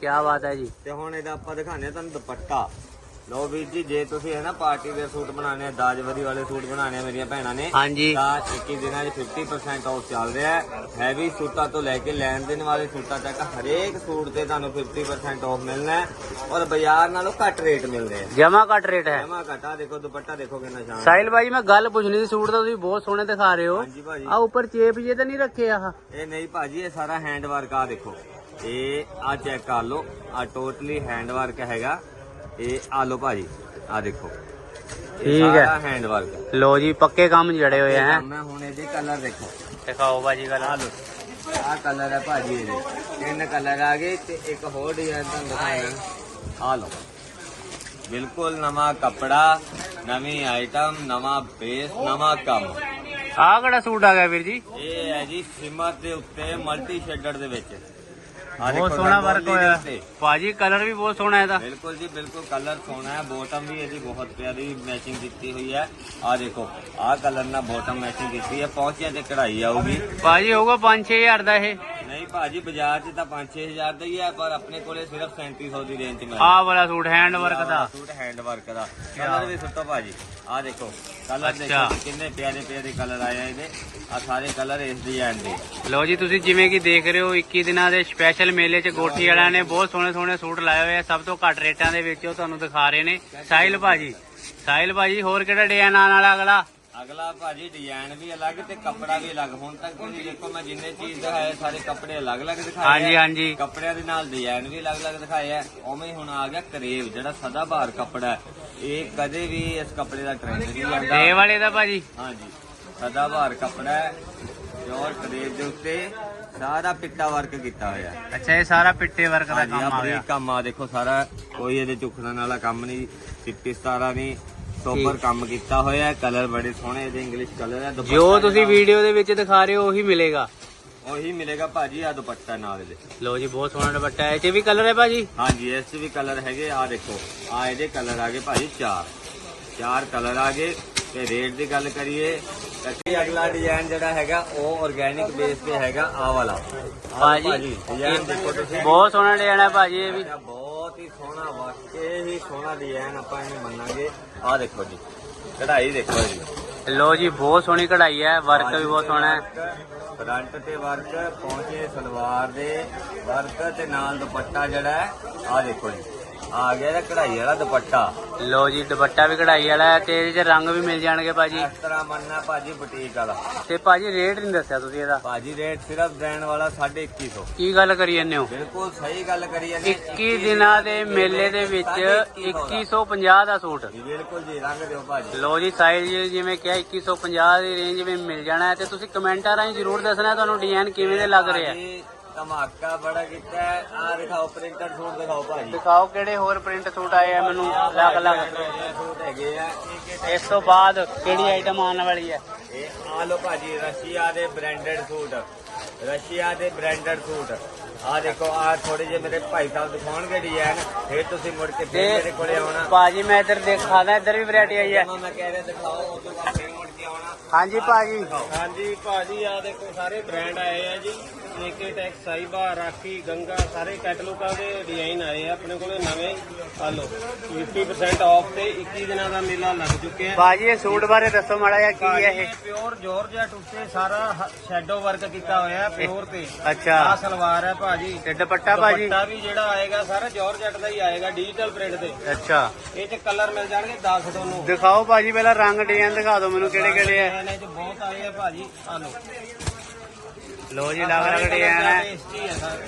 ਕੀ ਬਾਤ ਹੈ ਜੀ। ਤੇ ਹੁਣ ਇਹਦਾ ਆਪਾਂ ਦਿਖਾਣੇ ਤੁਹਾਨੂੰ ਦੁਪੱਟਾ। ਲੋ ਵੀਰ ਜੀ ਜੇ ਤੁਸੀਂ ਹੈ ਨਾ ਪਾਰਟੀ ਦੇ ਸੂਟ ਬਣਾਉਣੇ ਆ ਦਾਜਵਰੀ ਵਾਲੇ ਸੂਟ ਬਣਾਉਣੇ ਆ ਮੇਰੀਆਂ ਭੈਣਾਂ ਨੇ ਹਾਂਜੀ। ਤਾਂ 21 ਦਿਨਾਂ 'ਚ 50% ਆਫ ਚੱਲ ਰਿਹਾ ਹੈ। ਹੈਵੀ ਸੂਟਾਂ ਤੋਂ ਲੈ ਕੇ ਲੈਣ ਦੇਣ ਵਾਲੇ ਸੂਟਾਂ ਤੱਕ ਹਰੇਕ ਸੂਟ ਤੇ ਤੁਹਾਨੂੰ 50% ਆਫ ਮਿਲਣਾ ਹੈ ਔਰ ਬਾਜ਼ਾਰ ਨਾਲੋਂ ਘੱਟ ਰੇਟ ਮਿਲਦੇ ਆ। ਜਮਾ ਘੱਟ ਰੇਟ ਹੈ। ਜਮਾ ਘਟਾ ਦੇਖੋ ਦੁਪੱਟਾ ਦੇਖੋ ਕਿੰਨਾ ਸ਼ਾਨਦਾਰ। ਸਾਹਿਲ ਭਾਜੀ ਮੈਂ ਗੱਲ ਪੁੱਛਣੀ ਸੀ ਸੂਟ ਤਾਂ ਤੁਸੀਂ ਬਹੁਤ ਸੋਹਣੇ ਦਿਖਾ ਰਹੇ ਹੋ। ਹਾਂਜੀ ਭਾਜੀ। ਆ ਉੱਪਰ ਚੇਪ ਜੇ ਤਾਂ ਨਹੀਂ ਰੱਖੇ ਆਹ? ਇਹ ਨਹੀਂ ਭਾਜੀ ਇਹ ਸਾਰਾ ਹੈਂਡ ਵਰਕ ਆ ਦੇਖੋ। ਇਹ ਆ ਚੈੱਕ ਕਰ ਲਓ ਆ ਟੋਟਲੀ ਹੈਂਡ ਵਰਕ ਹੈਗਾ। ਇਹ ਆ ਲਓ ਭਾਜੀ ਆ ਦੇਖੋ। ਠੀਕ ਹੈ। ਹੈਂਡ ਵਰਕ ਲੋ ਜੀ ਪੱਕੇ ਕੰਮ ਜੜੇ ਹੋਏ ਹੈ। ਮੈਂ ਹੁਣ ਇਹਦੇ ਕਲਰ ਦੇਖੋ। ਦਿਖਾਓ ਭਾਜੀ ਆ ਗੱਲ ਲੋ ਆ ਕਲਰ ਹੈ ਭਾਜੀ ਇਹਦੇ। ਤਿੰਨ ਕਲਰ ਆ ਗਏ ਤੇ ਇੱਕ ਹੋਰ ਡਿਜ਼ਾਈਨ ਤੁਹਾਨੂੰ ਦਿਖਾਇਆ। ਆ ਲੋ ਬਿਲਕੁਲ ਨਵਾਂ ਕੱਪੜਾ ਨਵੀਂ ਆਈਟਮ ਨਵਾਂ ਬੇਸ ਨਵਾਂ ਕੰਮ। ਆਹ ਕਿਹੜਾ ਸੂਟ ਆ ਗਿਆ ਵੀਰ ਜੀ? ਇਹ ਹੈ ਜੀ ਸਿਮਰ ਦੇ ਉੱਤੇ ਮਲਟੀ ਸ਼ੇਡਰ ਦੇ ਵਿੱਚ। ਬਹੁਤ ਸੋਹਣਾ ਵਰਕ ਰੰਗੋਲੀ ਦੇ ਹੋਇਆ। ਉੱਤੇ। ਭਾਜੀ ਕਲਰ ਵੀ ਬਹੁਤ ਸੋਹਣਾ ਇਹਦਾ। ਬਿਲਕੁਲ ਜੀ ਬਿਲਕੁਲ ਕਲਰ ਸੋਹਣਾ ਹੈ। ਬੋਟਮ ਵੀ ਇਹਦੀ ਬਹੁਤ ਪਿਆਰੀ ਮੈਚਿੰਗ ਕੀਤੀ ਹੋਈ ਹੈ। ਆ ਦੇਖੋ ਆਹ ਕਲਰ ਨਾਲ ਬੋਟਮ ਮੈਚਿੰਗ ਕੀਤੀ ਹੈ। ਪਹੁੰਚਿਆ ਤੇ ਕਢਾਈ ਆਊਗੀ। ਭਾਜੀ ਹੋਊਗਾ 5-6000 ਦਾ ਇਹ। ਨਹੀਂ ਭਾਜੀ ਬਾਜ਼ਾਰ 'ਚ ਤਾਂ 5-6000 ਦਾ ਹੀ ਹੈ ਪਰ ਆਪਣੇ ਕੋਲੇ ਸਿਰਫ 3700 ਦੀ ਰੇਂਜ 'ਚ ਮਿਲਦਾ। ਆਹ ਵਾਲਾ ਸੂਟ ਹੈਂਡ ਵਰਕ ਦਾ। ਸੂਟ ਹੈਂਡ ਵਰਕ ਦਾ ਕਲਰ ਵੀ ਸੁੱਟੋ ਭਾਜੀ। ਆ ਦੇਖੋ ਕਲਰ। ਦੇਖੋ ਕਿੰਨੇ ਪਿਆਰੇ ਪਿਆਰੇ ਕਲਰ ਆਏ ਆ ਇਹਦੇ। ਆ ਸਾਰੇ ਕਲਰ ਇਸ ਡਿਜ਼ਾਈਨ ਦੇ ਲੋ ਜੀ ਤੁਸੀਂ ਜਿਵੇਂ ਕਿ ਦੇਖ ਰਹੇ ਹੋ 21 ਦਿਨਾਂ ਦੇ ਸਪੈਸ਼ਲ ਮੇਲੇ 'ਚ ਗੋਠੀ ਵਾਲਿਆਂ ਨੇ ਬਹੁਤ ਸੋਹਣੇ ਸੋਹਣੇ ਸੂਟ ਲਾਏ ਹੋਏ ਆ। ਸਭ ਤੋਂ ਘੱਟ ਰੇਟਾਂ ਦੇ ਵਿੱਚ ਉਹ ਤੁਹਾਨੂੰ ਦਿਖਾ ਰਹੇ ਨੇ। ਸਾਹਿਲ ਭਾਜੀ। ਸਾਹਿਲ ਭਾਜੀ ਹੋਰ ਕਿਹੜਾ ਡਿਜ਼ਾਈਨ ਆਉਣ ਵਾਲਾ ਅਗਲਾ। ਅਗਲਾ ਭਾਜੀ ਡਿਜ਼ਾਈਨ ਵੀ ਅਲੱਗ ਤੇ ਕੱਪੜਾ ਵੀ ਅਲੱਗ। ਹੁਣ ਤੱਕ ਤੁਸੀਂ ਦੇਖੋ ਮੈਂ ਜਿੰਨੇ ਚੀਜ਼ ਦਿਖਾਏ ਸਾਰੇ ਕੱਪੜੇ ਅਲੱਗ-ਅਲੱਗ ਦਿਖਾਏ ਹਾਂਜੀ ਆ। ਹਾਂਜੀ ਕੱਪੜਿਆਂ ਦੇ ਨਾਲ ਡਿਜ਼ਾਈਨ ਵੀ ਅਲੱਗ-ਅਲੱਗ ਦਿਖਾਏ ਆ। ਉਵੇਂ ਹੀ ਹੁਣ ਆ ਗਿਆ ਕਰੇਵ ਜਿਹੜਾ ਸਦਾ ਬਹਾਰ ਕੱਪੜਾ ਹੈ। ਇਹ ਕਦੇ ਵੀ ਇਸ ਕੱਪੜੇ ਦਾ ਟ੍ਰੈਂਡ ਨਹੀਂ ਤੇ ਇਹ ਵਾਲੇ ਦਾ ਭਾਜੀ? ਹਾਂਜੀ ਸਦਾ ਬਹਾਰ ਕੱਪੜਾ ਹੈ ਪਿਓਰ ਕਰੇਵ ਦੇ ਉੱਤੇ ਸਾਰਾ ਪਿੱਟਾ ਵਰਕ ਕੀਤਾ ਹੋਇਆ। ਹੈ। ਅੱਛਾ ਇਹ ਸਾਰਾ ਪਿੱਟੇ ਵਰਕ ਦਾ ਹਾਂਜੀ ਆ ਕੰਮ ਆ ਗਿਆ। ਬਰੀਕ ਕੰਮ ਆ ਦੇਖੋ ਸਾਰਾ ਕੋਈ ਇਹਦੇ ਚੁੱਕਣ ਵਾਲਾ ਕੰਮ ਨਹੀਂ ਚਿੱਟੀ ਸਤਾਰਾ ਨਹੀਂ ਸੋਬਰ ਕੰਮ ਕੀਤਾ ਹੋਇਆ ਹੈ ਕਲਰ ਬੜੇ ਸੋਹਣੇ ਇਹਦੇ ਇੰਗਲਿਸ਼ ਕਲਰ ਹੈ ਦੁਪੱਟਾ ਜੋ ਤੁਸੀਂ ਜਿਹੜਾ ਵੀਡੀਓ ਦੇ ਵਿੱਚ ਦਿਖਾ ਰਹੇ ਹੋ ਉਹੀ ਮਿਲੇਗਾ। ਉਹੀ ਮਿਲੇਗਾ ਭਾਜੀ ਆ ਦੁਪੱਟਾ ਨਾਲ ਇਹਦੇ। ਲੋ ਜੀ ਬਹੁਤ ਸੋਹਣਾ ਦੁਪੱਟਾ ਹੈ। ਇਹ 'ਚ ਵੀ ਕਲਰ ਹੈ ਭਾਜੀ? ਹਾਂਜੀ ਇਸ 'ਚ ਵੀ ਕਲਰ ਹੈਗੇ ਆ ਦੇਖੋ ਆ ਇਹਦੇ ਕਲਰ ਆ ਗਏ ਭਾਜੀ ਚਾਰ। ਚਾਰ ਕਲਰ ਆ ਗਏ ਤੇ ਰੇਟ ਦੀ ਗੱਲ ਕਰੀਏ ਤੇ ਅਗਲਾ ਡਿਜ਼ਾਈਨ ਜਿਹੜਾ ਹੈਗਾ ਉਹ ਆਰਗੈਨਿਕ ਬੇਸ ਤੇ ਹੈਗਾ ਆ ਵਾਲਾ। ਆਹ ਭਾਜੀ, ਭਾਜੀ ਡਿਜ਼ਾਈਨ ਦੇਖੋ ਤੁਸੀਂ। ਬਹੁਤ ਸੋਹਣਾ ਡਿਜ਼ਾਈਨ ਹੈ ਭਾਜੀ ਇਹ ਵੀ। ਬਹੁਤ ਹੀ ਸੋਹਣਾ ਵਾਕੇ ਹੀ ਸੋਹਣਾ ਡਿਜ਼ਾਈਨ ਆਪਾਂ ਇਹਨੂੰ ਮੰਨਾਂਗੇ। ਆਹ ਦੇਖੋ ਜੀ ਕਢਾਈ ਦੇਖੋ ਜੀ। ਲੋ ਜੀ ਬਹੁਤ ਸੋਹਣੀ ਕਢਾਈ ਹੈ ਵਰਕ ਵੀ ਬਹੁਤ ਸੋਹਣਾ ਹੈ। ਫਰੰਟ ਤੇ ਵਰਕ ਪਹੁੰਚੇ ਸਲਵਾਰ ਦੇ ਵਰਕ ਤੇ ਨਾਲ ਦੁਪੱਟਾ ਜਿਹੜਾ ਹੈ ਆਹ ਦੇਖੋ ਜੀ। ਆ ਗਿਆ ਇਹਦਾ ਕਢਾਈ ਵਾਲਾ ਦੁਪੱਟਾ। ਲੋ ਜੀ ਦੁਪੱਟਾ ਵੀ ਕਢਾਈ ਵਾਲਾ ਹੈ ਤੇ ਇਹਦੇ ਚ ਰੰਗ ਵੀ ਮਿਲ ਜਾਣਗੇ ਭਾਜੀ। ਇਸ ਤਰ੍ਹਾਂ ਮੰਨਣਾ ਭਾਜੀ ਬੁਟੀਕ ਵਾਲਾ। ਤੇ ਭਾਜੀ ਰੇਟ ਨਹੀਂ ਦੱਸਿਆ ਤੁਸੀਂ ਇਹਦਾ? ਭਾਜੀ ਰੇਟ ਸਿਰਫ ਦੇਣ ਵਾਲਾ 2150 ਕੀ ਗੱਲ ਕਰੀ ਜਾਂਦੇ ਹੋ? ਬਿਲਕੁਲ ਸਹੀ ਗੱਲ ਕਰੀ ਜਾਂਦੇ 21 ਦਿਨਾਂ ਦੇ ਮੇਲੇ ਦੇ ਵਿੱਚ 2150 ਦਾ। ਸੂਟ। ਬਿਲਕੁਲ ਜੀ ਰੰਗ ਦਿਓ ਭਾਜੀ। ਲੋ ਜੀ ਸਾਈਜ਼ ਜਿਵੇਂ ਕਿਹਾ 2150 ਦੀ ਰੇਂਜ ਵਿੱਚ ਮਿਲ ਜਾਣਾ ਹੈ ਤੇ ਤੁਸੀਂ ਕਮੈਂਟਾਂ ਰਾਹੀਂ ਜਰੂਰ ਦੱਸਣਾ ਤੁਹਾਨੂੰ ਡਿਜ਼ਾਈਨ ਕਿਵੇਂ ਦੇ ਲੱਗ ਰਹੇ ਆ। ਧਮਾਕਾ ਬੜਾ ਕੀਤਾ ਆ ਦਿਖਾਓ ਪ੍ਰਿੰਟਰ ਸੂਟ ਦਿਖਾਓ ਭਾਜੀ। ਦਿਖਾਓ ਕਿਹੜੇ ਹੋਰ ਪ੍ਰਿੰਟ ਸੂਟ ਆਏ ਆ ਮੈਨੂੰ ਅਲੱਗ ਅਲੱਗ। ਸੂਟ ਹੈਗੇ ਆ ਇਸ ਤੋਂ ਬਾਅਦ ਕਿਹੜੀ ਆਈਟਮ ਆਉਣ ਵਾਲੀ ਹੈ? ਇਹ ਆ ਲੋ ਭਾਜੀ ਰਸ਼ੀਆ ਦੇ ਬ੍ਰਾਂਡਡ ਸੂਟ। ਰਸ਼ੀਆ ਦੇ ਬ੍ਰਾਂਡਡ ਸੂਟ। ਆ ਦੇਖੋ ਆ ਥੋੜੇ ਜਿਹੇ ਮੇਰੇ ਭਾਈ ਸਾਹਿਬ ਦਿਖਾਉਣਗੇ ਡਿਜ਼ਾਈਨ ਫਿਰ ਤੁਸੀਂ ਮੁੜ ਕੇ ਫਿਰ ਮੇਰੇ ਕੋਲੇ ਆਉਣਾ। ਭਾਜੀ ਮੈਂ ਇੱਧਰ ਦੇਖਾਦਾ ਇੱਧਰ ਵੀ ਵੈਰਾਈਟੀ ਆਈ ਹੈ। ਮੈਂ ਕਹਿ ਰਿਹਾ ਦਿਖਾਓ ਉਹ ਤੋਂ ਬਾਅਦ ਫਿਰ ਮੁੜ ਕੇ ਆਉਣਾ। ਹਾਂਜੀ ਭਾਜੀ। ਹਾਂਜੀ ਭਾਜੀ ਆ ਦੇਖੋ ਸਾਰੇ ਬ੍ਰਾਂਡ ਆਏ ਆ ਜੀ। ਏਕੇ ਟੈਕ ਸਾਈਬਾ ਰਾਖੀ ਗੰਗਾ ਸਾਰੇ ਕੈਟਲੋਗਾਂ ਦੇ ਡਿਜ਼ਾਈਨ ਆਏ ਆ। ਆਪਣੇ ਕੋਲੇ ਨਵੇਂ ਆ ਲਓ। 50% ਆਫ ਤੇ 21 ਦਿਨਾਂ ਦਾ ਮੇਲਾ ਲੱਗ ਚੁੱਕਿਆ ਭਾਜੀ ਇਹ ਸੂਟ ਬਾਰੇ ਦੱਸੋ ਮਾੜਾ ਜਿਹਾ ਕੀ ਹੈ ਇਹ? ਪਿਓਰ ਜਾਰਜਟ ਉੱਤੇ ਸਾਰਾ ਸ਼ੈਡੋ ਵਰਕ ਕੀਤਾ ਹੋਇਆ ਪਿਓਰ ਤੇ। ਅੱਛਾ। ਆ ਸਲਵਾਰ ਹੈ ਭਾਜੀ। ਤੇ ਦੁਪੱਟਾ ਭਾਜੀ? ਦੁਪੱਟਾ ਵੀ ਜਿਹੜਾ ਆਏਗਾ ਸਾਰਾ ਜਾਰਜਟ ਦਾ ਹੀ ਆਏਗਾ ਡਿਜੀਟਲ ਪ੍ਰਿੰਟ ਤੇ। ਅੱਛਾ। ਇਹ ਚ ਕਲਰ ਮਿਲ ਜਾਣਗੇ 10 ਤੁਹਾਨੂੰ। ਦਿਖਾਓ ਭਾਜੀ ਪਹਿਲਾਂ ਰੰਗ ਡਿਜ਼ਾਈਨ ਦਿਖਾ ਦਿਓ ਮੈਨੂੰ ਕਿਹੜੇ ਕਿਹੜੇ ਹੈ ਇਹਨਾਂ ਚ ਬਹੁਤ ਆਏ ਆ ਭਾਜੀ। ਆ ਲਓ। ਲੋ ਜੀ ਅਲੱਗ ਅਲੱਗ ਡਿਜ਼ਾਈਨ ਹੈ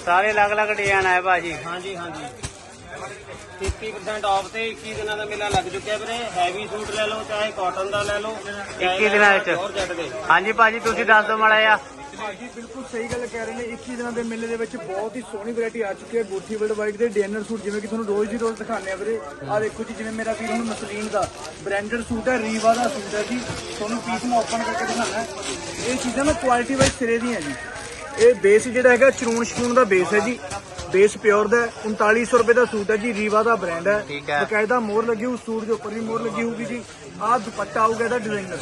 ਸਾਰੇ। ਅਲੱਗ ਅਲੱਗ ਡਿਜ਼ਾਈਨ ਹੈ ਭਾਜੀ ਹਾਂਜੀ ਹਾਂਜੀ। 50% ਆਫ ਤੇ 21 ਦਿਨਾਂ ਦਾ ਮੇਲਾ ਲੱਗ ਚੁੱਕਿਆ ਵੀਰੇ। ਹੈਵੀ ਸੂਟ ਲੈ ਲਓ ਚਾਹੇ ਕਾਟਨ ਦਾ ਲੈ ਲਓ 21 ਦਿਨਾਂ ਵਿੱਚ। ਹਾਂਜੀ ਭਾਜੀ ਤੁਸੀਂ ਦੱਸ ਦਿਓ ਮਾੜਾ ਜਿਹਾ। ਜੀ ਬਿਲਕੁਲ ਸਹੀ ਗੱਲ ਕਹਿ ਰਹੇ ਨੇ। 21 ਦਿਨਾਂ ਦੇ ਮੇਲੇ ਦੇ ਵਿੱਚ ਬਹੁਤ ਹੀ ਸੋਹਣੀ ਵੈਰਾਈਟੀ ਆ ਚੁੱਕੀ ਹੈ। ਗੁੱਠੀ ਵਰਲਡ ਵਾਈਡ ਦੇ ਡਿਜ਼ਾਈਨਰ ਸੂਟ ਜਿਵੇਂ ਕਿ ਤੁਹਾਨੂੰ ਰੋਜ਼ ਦੀ ਰੋਜ਼ ਦਿਖਾਉਂਦੇ ਆ ਵੀਰੇ। ਆ ਦੇਖੋ ਜੀ ਜਿਵੇਂ ਮੇਰਾ ਵੀਰ ਹੁਣ ਮਸਲੀਨ ਦਾ ਬ੍ਰਾਂਡਡ ਸੂਟ ਹੈ ਰੀਵਾ ਦਾ ਸੂਟ ਹੈ ਜੀ। ਤੁਹਾਨੂੰ ਪੀਸ ਮੈਂ ਓਪਨ ਕਰਕੇ ਦਿਖਾਣਾ ਹੈ ਇਹ ਚੀਜ਼ਾਂ ਨਾ ਕੁਆਲਿਟੀ ਵਾਈਜ਼ ਸਿਰੇ ਦੀਆਂ ਜੀ। ਇਹ ਬੇਸ ਜਿਹੜਾ ਹੈਗਾ ਚਰੂਣ ਸ਼ਕੂਨ ਦਾ ਬੇਸ ਹੈ ਜੀ। ਬੇਸ ਪਿਓਰ ਦਾ ਹੈ, 3900 ਰੁਪਏ ਦਾ ਸੂਟ ਹੈ ਜੀ ਰੀਵਾ ਦਾ ਬ੍ਰਾਂਡ ਹੈ। ਠੀਕ ਹੈ। ਬਕਾਇਦਾ ਮੋਹਰ ਲੱਗੀ ਹੋਊ ਸੂਟ ਦੇ ਉੱਪਰ ਵੀ ਮੋਹਰ ਲੱਗੀ ਹੋਊਗੀ ਜੀ। ਆਹ ਦੁਪੱਟਾ ਆਊਗਾ ਇਹਦਾ ਡਿਜ਼ਾਈਨਰ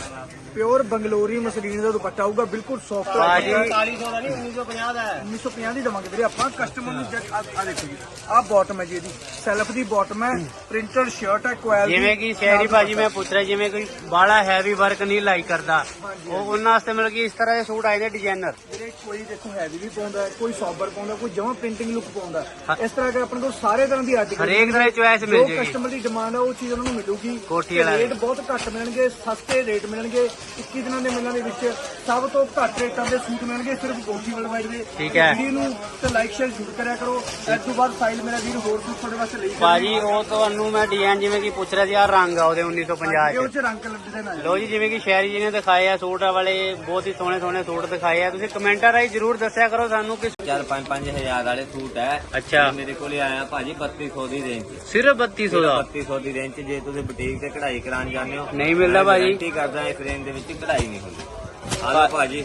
ਪਿਓਰ ਬੰਗਲੋਰੀ ਮਸਲੀਨ ਦਾ ਦੁਪੱਟਾ ਆਊਗਾ ਬਿਲਕੁਲ ਸੌਫਟ ਭਾਜੀ। 4400 ਦਾ ਨਹੀਂ 1950 ਦਾ ਹੈ। 1950 ਦੀ ਦਵਾਂਗੇ ਵੀਰੇ ਆਪਾਂ ਕਸਟਮਰ ਨੂੰ ਜੱਟ ਆ ਦੇਖੋ ਜੀ ਆਹ ਬਾਟਮ ਹੈ ਜੀ ਇਹਦੀ। ਸੈਲਫ ਦੀ ਬਾਟਮ ਹੈ ਪ੍ਰਿੰਟਡ ਸ਼ਰਟ ਹੈ ਕੁਐਲ ਦੀ। ਜਿਵੇਂ ਕਿ ਸ਼ਹਿਰੀ ਭਾਜੀ ਮੈਂ ਪੁੱਛ ਰਿਹਾ ਜਿਵੇਂ ਕੋਈ ਬਾਹਲਾ ਹੈਵੀ ਵਰਕ ਨਹੀਂ ਲਾਈਕ ਕਰਦਾ ਉਹ ਉਹਨਾਂ ਵਾਸਤੇ ਮਤਲਬ ਕਿ ਇਸ ਤਰ੍ਹਾਂ ਦੇ ਸੂਟ ਆਏ ਨੇ ਡਿਜ਼ਾਈਨਰ ਵੀਰੇ ਕੋਈ ਦੇਖੋ ਹੈਵੀ ਵੀ ਪਾਉਂਦਾ ਹੈ, ਕੋਈ ਸੌਬਰ ਪਾਉਂਦਾ ਕੋਈ ਜਮਾ ਪ੍ਰਿੰਟਿੰਗ ਲੁੱਕ ਪਾਉਂਦਾ ਹੈ। ਇਸ ਤਰ੍ਹਾਂ ਦੇ ਆਪਣੇ ਕੋਲ ਸਾਰੇ ਤਰ੍ਹਾਂ ਦੀ ਆਰਟੀਕਲ ਹਰੇਕ ਤਰ੍ਹਾਂ ਦੀ ਚੁਆਇਸ ਮਿਲ ਜੋ ਜੇਗੀ। ਕਸਟਮਰ ਦੀ ਡਿਮਾਂਡ ਹੈ ਉਹ ਚੀਜ਼ ਉਹਨਾਂ ਨੂੰ ਮਿਲੂਗੀ। ਕੋਠੀ ਤੇ ਵਾਲਾ ਰੇਟ ਬਹੁਤ ਘੱਟ ਮਿਲਣਗੇ ਸਸਤੇ ਰੇਟ ਮਿਲਣਗੇ 21 ਦਿਨਾਂ ਦੇ ਮੇਲਿਆਂ ਦੇ ਵਿੱਚ ਸਭ ਤੋਂ ਘੱਟ ਰੇਟਾਂ ਦੇ ਸੂਟ ਮਿਲਣਗੇ ਸਿਰਫ ਕੋਠੀ ਵਰਲਡ ਦੇ। ਠੀਕ ਹੈ। ਵੀਡੀਓ ਨੂੰ ਤੇ ਲਾਈਕ ਸ਼ੇਅਰ ਜ਼ਰੂਰ ਕਰਿਆ ਕਰੋ। ਇਸ ਤੋਂ ਬਾਅਦ ਸਾਈਲ ਮੇਰਾ ਵੀਰ ਹੋਰ ਸੂਟ ਤੁਹਾਡੇ ਵਾਸਤੇ ਲਈ ਭਾਜੀ ਉਹ ਤੁਹਾਨੂੰ ਮੈਂ ਡਿਜ਼ਾਈਨ ਜਿਵੇਂ ਕਿ ਪੁੱਛ ਰਿਹਾ ਸੀ ਆ ਰੰਗ ਆ ਉਹਦੇ 1950 ਉਹ ਚ। ਚ ਰੰਗ ਡਿਜ਼ਾਈਨ ਆ ਲੋ ਜੀ ਜਿਵੇਂ ਕਿ ਸ਼ਹਿਰੀ ਜੀ ਨੇ ਦਿਖਾਏ ਆ ਸੂਟ ਵਾਲੇ ਬਹੁਤ ਹੀ ਸੋਹਣੇ ਸੋਹਣੇ ਸੂਟ ਦਿਖਾਏ ਆ। ਤੁਸੀਂ ਕਮੈਂਟਾਂ ਰਾਹੀਂ ਜਰੂਰ ਦੱਸਿਆ ਕਰੋ ਸਾਨੂੰ ਕਿ ਚਾਰ ਪੰਜ ਪੰਜ ਹਜ਼ਾਰ ਵਾਲੇ ਸੂਟ ਹੈ। ਅੱਛਾ। ਮੇਰੇ ਕੋਲੇ ਆਇਆ ਭਾਜੀ 3200 ਦੀ ਰੇਂਜ ਸਿਰਫ 3200 ਦਾ? 3200 ਦੀ ਰੇਂਜ 'ਚ ਜੇ ਤੁਸੀਂ ਬੁਟੀਕ ਤੇ ਕਢਾਈ ਕਰਾਉਣ ਜਾਂਦੇ ਹੋ ਨਹੀਂ ਮਿਲਦਾ ਮੈਂ ਭਾਜੀ। guarantee ਕਰਦਾ ਇਸ ਰੇਂਜ ਦੇ ਵਿੱਚ ਕਢਾਈ ਨਹੀਂ ਹੁੰਦੀ। ਆ ਲਓ ਭਾਜੀ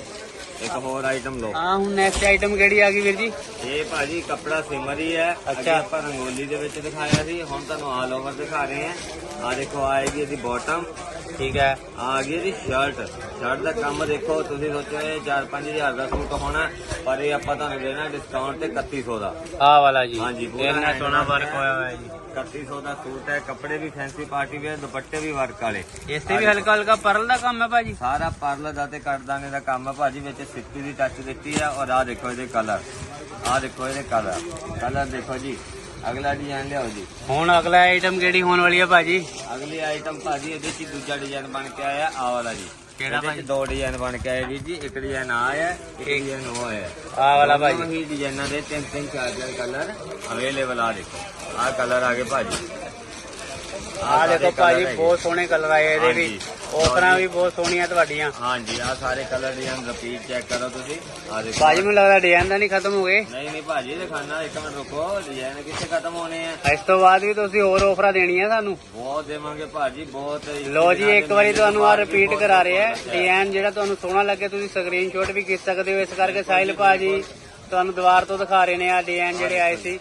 ਇੱਕ ਹੋਰ ਆਈਟਮ ਲਓ। ਆ ਹੁਣ ਨੈਕਸਟ ਆਈਟਮ ਕਿਹੜੀ ਆ ਗਈ ਵੀਰ ਜੀ? ਇਹ ਭਾਜੀ ਕੱਪੜਾ ਸਿਮਰੀ ਹੈ। ਅੱਗੇ ਅੱਛਾ। ਆਪਾਂ ਰੰਗੋਲੀ ਦੇ ਵਿੱਚ ਦਿਖਾਇਆ ਸੀ। ਹੁਣ ਤੁਹਾਨੂੰ ਆਲ ਓਵਰ ਦਿਖਾ ਰਹੇ ਹਾਂ। ਆ ਦੇਖੋ ਆਏਗੀ ਇਹਦੀ ਬਾਟਮ ਠੀਕ ਹੈ। ਆ ਗਈ ਇਹਦੀ ਸ਼ਰਟ ਸ਼ਰਟ ਦਾ ਕੰਮ ਦੇਖੋ ਤੁਸੀਂ ਸੋਚੋ ਇਹ 4-5000 ਦਾ ਸੂਟ ਹੋਣਾ ਪਰ ਇਹ ਆਪਾਂ ਤੁਹਾਨੂੰ ਦੇਣਾ ਡਿਸਕਾਊਂਟ ਤੇ 3100 ਦਾ। ਆ ਵਾਲਾ ਜੀ। ਹਾਂਜੀ, ਪੂਰਾ ਸੋਹਣਾ work ਵਰਕ ਹੋਇਆ ਹੋਇਆ ਜੀ। 3100 ਦਾ ਸੂਟ ਹੈ ਕੱਪੜੇ ਵੀ ਫੈਂਸੀ ਪਾਰਟੀ ਵੇਅਰ ਦੁਪੱਟੇ ਵੀ ਵਰਕ ਵਾਲੇ। ਇਸ ਤੇ ਵੀ ਹਲਕਾ ਹਲਕਾ ਪਰਲ ਦਾ ਕੰਮ ਹੈ ਭਾਜੀ? ਸਾਰਾ ਪਾਰਲਰ ਦਾ ਤੇ ਕੱਟਦਾਨੇ ਦਾ ਕੰਮ ਹੈ ਭਾਜੀ ਵਿੱਚ ਸਿੱਪੀ ਦੀ ਟੱਚ ਦਿੱਤੀ ਹੈ ਔਰ ਆਹ ਦੇਖੋ ਇਹਦੇ ਕਲਰ ਆਹ ਦੇਖੋ ਇਹਦੇ ਕਲਰ ਕਲਰ ਦੇਖੋ ਜੀ। ਅਗਲਾ ਡਿਜ਼ਾਈਨ ਲਿਆਓ ਜੀ। ਹੁਣ ਅਗਲਾ ਆਈਟਮ ਕਿਹੜੀ ਹੋਣ ਵਾਲੀ ਹੈ ਭਾਜੀ? ਅਗਲੀ ਆਈਟਮ ਭਾਜੀ ਇਹਦੇ ਚ ਦੂਜਾ ਡਿਜ਼ਾਈਨ ਬਣ ਕੇ ਆਇਆ ਆਹ ਵਾਲਾ ਜੀ। ਕਿਹੜਾ ਭਾਜੀ? ਦੋ ਡਿਜ਼ਾਈਨ ਬਣ ਕੇ ਆਏ ਵੀਰ ਜੀ ਇੱਕ ਡਿਜ਼ਾਈਨ ਆ ਹੈ ਇੱਕ ਡਿਜ਼ਾਈਨ ਉਹ ਹੈ। ਆਹ ਵਾਲਾ ਭਾਜੀ। ਹੀ ਡਿਜ਼ਾਈਨਾਂ ਦੇ ਤਿੰਨ ਤਿੰਨ ਚਾਰ ਚਾਰ ਕਲਰ ਅਵੇਲੇਬਲ ਆ ਦੇਖੋ। ਆਹ ਕਲਰ ਆ ਗਏ ਭਾਜੀ। ਆ ਦੇਖੋ ਭਾਜੀ। ਬਹੁਤ ਸੋਹਣੇ ਕਲਰ ਆਏ ਇਹਦੇ ਵੀ। ਉਤਰਾਂ ਵੀ ਬਹੁਤ ਸੋਹਣੀਆਂ ਤੁਹਾਡੀਆਂ। ਹਾਂਜੀ ਆ ਸਾਰੇ ਕਲਰ ਡਿਜ਼ਾਈਨ ਰਿਪੀਟ ਚੈੱਕ ਕਰੋ ਤੁਸੀਂ। ਆ ਦੇਖੋ। ਭਾਜੀ ਮੈਨੂੰ ਲੱਗਦਾ ਡਿਜ਼ਾਈਨ ਤਾਂ ਨਹੀਂ ਖਤਮ ਹੋ ਗਏ। ਨਹੀਂ ਨਹੀਂ ਭਾਜੀ ਦਿਖਾਣਾ ਇੱਕ ਮਿੰਟ ਰੁਕੋ ਡਿਜ਼ਾਈਨ ਕਿੱਥੇ ਖਤਮ ਹੋਣੇ ਆ? ਇਸ ਤੋਂ ਬਾਅਦ ਵੀ ਤੁਸੀਂ ਹੋਰ ਆਫਰਾਂ ਦੇਣੀਆਂ ਸਾਨੂੰ। ਬਹੁਤ ਦੇਵਾਂਗੇ ਭਾਜੀ ਬਹੁਤ ਲੋ ਜੀ ਇੱਕ ਵਾਰੀ ਤੁਹਾਨੂੰ ਆ ਰਿਪੀਟ ਕਰਾ ਰਹੇ ਆ। ਡਿਜ਼ਾਈਨ ਜਿਹੜਾ ਤੁਹਾਨੂੰ ਸੋਹਣਾ ਲੱਗੇ ਤੁਸੀਂ ਸਕਰੀਨਸ਼ਾਟ ਵੀ ਖਿੱਚ ਸਕਦੇ ਹੋ। ਇਸ ਕਰਕੇ ਸਾਹਿਲ ਭਾਜੀ ਤੁਹਾਨੂੰ ਦੁਬਾਰ ਤੋਂ ਦਿਖਾ ਰਹੇ ਨੇ ਆ ਡਿਜ਼ਾਈਨ ਜਿਹੜੇ ਆਏ ਸੀ।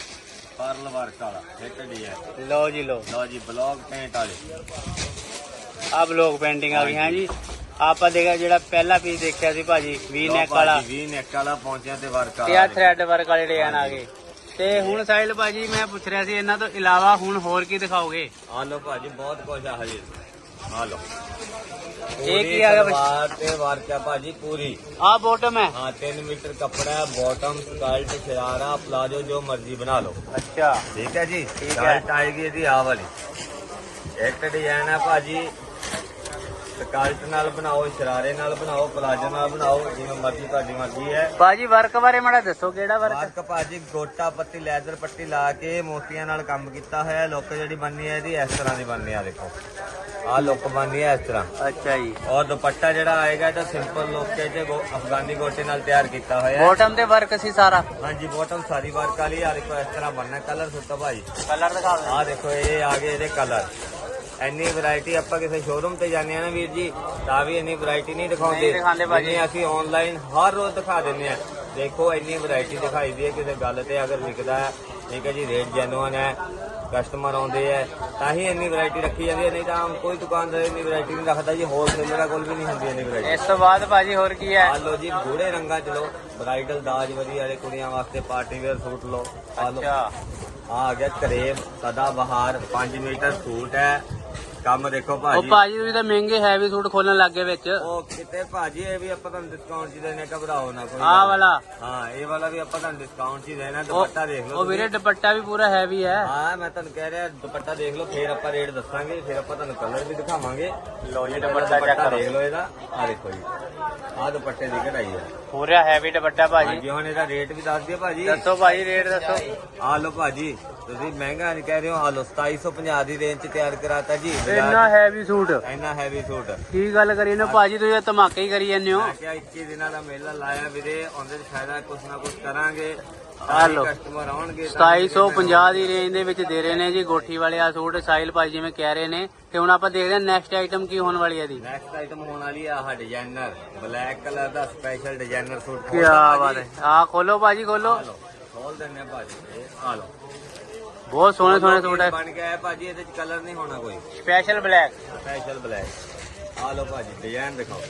ਪਰਲ ਵਰਕ ਵਾਲਾ ਇੱਕ ਡਿਜ਼ਾਈਨ ਲੋ ਜੀ ਲੋ ਲਓ ਜੀ ਬਲੌਗ ਪੇਂਟ ਵਾਲੇ। ਆ ਬਲੌਕ ਪੇਂਟਿੰਗ ਆ ਗਈ ਹਾਂ ਜੀ ਆਪਾਂ ਦੇਖਿਆ ਜਿਹੜਾ ਪਹਿਲਾ ਪੀਸ ਦੇਖਿਆ ਸੀ ਭਾਜੀ ਵੀ ਨੈਕ ਵਾਲਾ। ਵੀ ਨੈਕ ਵਾਲਾ ਪਹੁੰਚਿਆ ਤੇ ਵਰਕ ਤੇ ਆ ਵਾਲਾ। ਥ੍ਰੈਡ ਵਰਕ ਵਾਲੇ ਡਿਜ਼ਾਈਨ ਆ ਗਏ। ਤੇ ਹੁਣ ਸਾਹਿਲ ਭਾਜੀ ਮੈਂ ਪੁੱਛ ਰਿਹਾ ਸੀ ਇਹਨਾਂ ਤੋਂ ਇਲਾਵਾ ਹੁਣ ਹੋਰ ਕੀ ਦਿਖਾਓਗੇ? ਆ ਲਓ ਭਾਜੀ ਬਹੁਤ ਕੁਝ ਆ ਹਜੇ। ਆ ਲਓ। ਇਹ ਕੀ ਆ ਗਿਆ ਭਾਜੀ? ਸਲਵਾਰ ਤੇ ਵਾਰਕਾ ਭਾਜੀ ਪੂਰੀ। ਆਹ ਬੋਟਮ ਹੈ। ਹਾਂ 3 ਮੀਟਰ ਕੱਪੜਾ ਹੈ ਬਾਟਮ ਸਕਲਟ ਸ਼ਰਾਰਾ ਪਲਾਜੋ ਜੋ ਮਰਜ਼ੀ ਬਣਾ ਲਓ। ਅੱਛਾ। ਠੀਕ ਹੈ ਜੀ? ਠੀਕ ਹੈ। ਸ਼ਰਟ ਆਏਗੀ ਇਹਦੀ ਆਹ ਵਾਲੀ। ਇੱਕ ਡਿਜ਼ਾਈਨ ਹੈ ਭਾਜੀ ਸਕਲਟ ਨਾਲ ਬਣਾਓ ਸ਼ਰਾਰੇ ਨਾਲ ਬਣਾਓ ਪਲਾਜੋ ਨਾਲ ਬਣਾਓ ਜਿਵੇਂ ਮਰਜ਼ੀ ਤੁਹਾਡੀ ਮਰਜ਼ੀ ਹੈ। ਭਾਜੀ ਵਰਕ ਬਾਰੇ ਮਾੜਾ ਦੱਸੋ ਕਿਹੜਾ ਵਰਕ? ਵਰਕ ਭਾਜੀ ਗੋਟਾ ਪੱਤੀ ਲੈਦਰ ਪੱਟੀ ਲਾ ਕੇ ਮੋਤੀਆਂ ਨਾਲ ਕੰਮ ਕੀਤਾ ਹੋਇਆ ਲੁੱਕ ਜਿਹੜੀ ਬਣਨੀ ਹੈ ਇਹਦੀ ਇਸ ਤਰ੍ਹਾਂ ਦੀ ਬਣਨੀ ਆ ਦੇਖੋ। ਆਹ ਲੁੱਕ ਬਣਨੀ ਹੈ ਇਸ ਤਰ੍ਹਾਂ। ਅੱਛਾ ਜੀ। ਔਰ ਦੁਪੱਟਾ ਜਿਹੜਾ ਆਏਗਾ ਤਾਂ ਸਿੰਪਲ ਲੁੱਕ ਹੈ ਜੇ ਗੋ- ਅਫਗਾਨੀ ਗੋਟੇ ਨਾਲ ਤਿਆਰ ਕੀਤਾ ਹੋਇਆ ਹੈ। ਬੋਟਮ ਤੇ ਵਰਕ ਸੀ ਸਾਰਾ? ਹਾਂਜੀ ਬੋਟਮ ਸਾਰੀ ਵਾਰਕ ਵਾਲੀ ਆ ਦੇਖੋ ਇਸ ਤਰ੍ਹਾਂ ਬਣਨਾ ਕਲਰ ਸੁੱਟੋ ਭਾਜੀ। ਕਲਰ ਦਿਖਾ ਆਹ ਦੇਖੋ ਇਹ ਆ ਗਏ ਇਹਦੇ ਕਲਰ ਇੰਨੀ ਵੈਰਾਈਟੀ ਆਪਾਂ ਕਿਸੇ ਸ਼ੋਰੂਮ ਤੇ ਜਾਂਦੇ ਆ ਨਾ ਵੀਰ ਜੀ ਤਾਂ ਵੀ ਇੰਨੀ ਵੈਰਾਈਟੀ ਨਹੀਂ ਦਿਖਾਉਂਦੇ। ਜਿੰਨੀ ਅਸੀਂ ਆਨਲਾਈਨ ਹਰ ਰੋਜ਼ ਦਿਖਾ ਦਿੰਦੇ ਆ ਦੇਖੋ ਇੰਨੀ ਵੈਰਾਈਟੀ ਦਿਖਾਈ ਦੀ ਹੈ ਕਿਸੇ ਗੱਲ ਤੇ ਅਗਰ ਵਿਕਦਾ ਹੈ ਠੀਕ ਹੈ ਜੀ ਰੇਟ ਜੈਨੂਅਨ ਹੈ ਕਸਟਮਰ ਆਉਂਦੇ ਹੈ ਤਾਂ ਹੀ ਇੰਨੀ ਵੈਰਾਈਟੀ ਰੱਖੀ ਜਾਂਦੀ ਹੈ। ਨਹੀਂ ਤਾਂ ਕੋਈ ਦੁਕਾਨਦਾਰ ਇੰਨੀ ਵੈਰਾਈਟੀ ਨਹੀਂ ਰੱਖਦਾ ਜੀ ਹੋਲਸੇਲਰਾਂ ਕੋਲ ਵੀ ਨਹੀਂ ਹੁੰਦੀ ਇੰਨੀ ਵੈਰਾਈਟੀ ਇਸ ਤੋਂ ਬਾਅਦ ਭਾਜੀ ਹੋਰ ਕੀ ਹੈ? ਆ ਲਓ ਜੀ ਗੂੜੇ ਰੰਗਾਂ ਚ ਬ੍ਰਾਈਡਲ ਦਾਜ ਵਧੀਆ ਵਾਲੇ ਕੁੜੀਆਂ ਵਾਸਤੇ ਪਾਰਟੀ ਵੇਅਰ ਸੂਟ ਲਓ ਆ ਆ ਆ ਗਿਆ ਕਰੇਬ ਸਦਾ ਬਹਾਰ 5 ਮੀਟਰ ਸੂਟ ਹੈ। ਕੰਮ ਦੇਖੋ ਉਹ ਭਾਜੀ ਭਾਜੀ ਤੁਸੀਂ ਤਾਂ ਮਹਿੰਗੇ ਹੈਵੀ ਸੂਟ ਖੋਲਣ ਲੱਗੇ ਵਿੱਚ। ਉਹ ਕਿਤੇ ਭਾਜੀ ਇਹ ਵੀ ਆਪਾਂ ਤੁਹਾਨੂੰ ਡਿਸਕਾਊਂਟ 'ਚ ਦੇਣੇ ਘਬਰਾਓ ਨਾ ਕੋਈ ਆਹ। ਵਾਲਾ। ਹਾਂ ਇਹ ਵਾਲਾ ਵੀ ਆਪਾਂ ਤੁਹਾਨੂੰ ਡਿਸਕਾਊਂਟ ਹੀ ਦੇਣਾ ਦੁਪੱਟਾ ਦੇਖ ਲਓ ਉਹ ਵੀਰੇ ਦੁਪੱਟਾ ਵੀ ਪੂਰਾ ਹੈਵੀ ਹੈ। ਹਾਂ ਮੈਂ ਤੁਹਾਨੂੰ ਕਹਿ ਰਿਹਾ ਦੁਪੱਟਾ ਦੇਖ ਲਓ ਫਿਰ ਆਪਾਂ ਰੇਟ ਦੱਸਾਂਗੇ ਫਿਰ ਆਪਾਂ ਤੁਹਾਨੂੰ ਕਲਰ ਵੀ ਦਿਖਾਵਾਂਗੇ। ਲਓ ਜੀ ਦੁਪੱਟਾ ਚੈੱਕ ਕਰੋ। ਦੇਖ ਲਓ ਇਹਦਾ। ਆ ਦੇਖੋ ਜੀ ਆਹ ਦੁਪੱਟੇ ਦੀ ਕਢਾਈ ਹੈ ਪੂਰਾ ਹੈਵੀ ਦੁਪੱਟਾ ਭਾਜੀ। ਹਾਂਜੀ ਹੁਣ ਇਹਦਾ ਰੇਟ ਵੀ ਦੱਸ ਦਿਓ ਭਾਜੀ। ਦੱਸੋ ਭਾਜੀ ਰੇਟ ਦੱਸੋ। ਆ ਲਓ ਭਾਜੀ ਤੁਸੀਂ ਮਹਿੰਗਾ ਨਹੀਂ ਕਹਿ ਰਹੇ ਹੋ ਆ ਲਓ 2750 ਦੀ ਰੇਂਜ 'ਚ ਤਿਆਰ ਕਰਾਤਾ ਜੀ। ਇੰਨਾ ਹੈਵੀ ਸੂਟ ਇੰਨਾ ਹੈਵੀ ਸੂਟ ਕੀ ਗੱਲ ਕਰੀ ਨੇ ਭਾਜੀ ਤੁਸੀਂ ਤਾਂ ਧਮਾਕੇ ਹੀ ਕਰੀ ਜਾਂਦੇ ਹੋ। ਮੈਂ ਕਿਹਾ 21 ਦਿਨਾਂ ਦਾ ਮੇਲਾ ਲਾਇਆ ਵੀਰੇ ਉਹਦੇ 'ਚ ਫਾਇਦਾ ਕੁਛ ਨਾ ਕੁਛ ਕਰਾਂਗੇ। ਆ। ਕਸਟਮਰ ਆਉਣਗੇ ਤਾਂ 2750 ਦੀ ਰੇਂਜ ਦੇ ਵਿੱਚ ਦੇ ਰਹੇ ਨੇ ਜੀ ਗੋਠੀ ਵਾਲੇ ਆ ਸੂਟ ਸਾਹਿਲ ਭਾਜੀ ਜਿਵੇਂ ਕਹਿ ਰਹੇ ਨੇ। ਤੇ ਹੁਣ ਆਪਾਂ ਦੇਖਦੇ ਹਾਂ ਨੈਕਸਟ ਆਈਟਮ ਕੀ ਹੋਣ ਵਾਲੀ ਹੈ ਦੀ ਨੈਕਸਟ ਆਈਟਮ ਹੋਣ ਵਾਲੀ ਆ ਆਹ ਡਿਜ਼ਾਈਨਰ ਬਲੈਕ ਕਲਰ ਦਾ ਸਪੈਸ਼ਲ ਡਿਜ਼ਾਈਨਰ ਸੂਟ ਕੀ ਬਾਤ ਹੈ। ਆ ਖੋਲੋ ਭਾਜੀ ਖੋਲੋ। ਖੋਲ ਦਿੰਨੇ ਆ ਭਾਜੀ। ਆ ਲਓ। ਬਹੁਤ ਸੋਹਣੇ ਸੋਹਣੇ ਸੂਟ ਹੈ। ਬਣ ਗਿਆ ਹੈ ਭਾਜੀ ਇਹਦੇ 'ਚ ਕਲਰ ਨਹੀਂ ਹੋਣਾ ਕੋਈ। ਸਪੈਸ਼ਲ ਬਲੈਕ ਸਪੈਸ਼ਲ ਬਲੈਕ ਆ ਲਓ ਭਾਜੀ ਡਿਜ਼ਾਈਨ ਦਿਖਾਓ।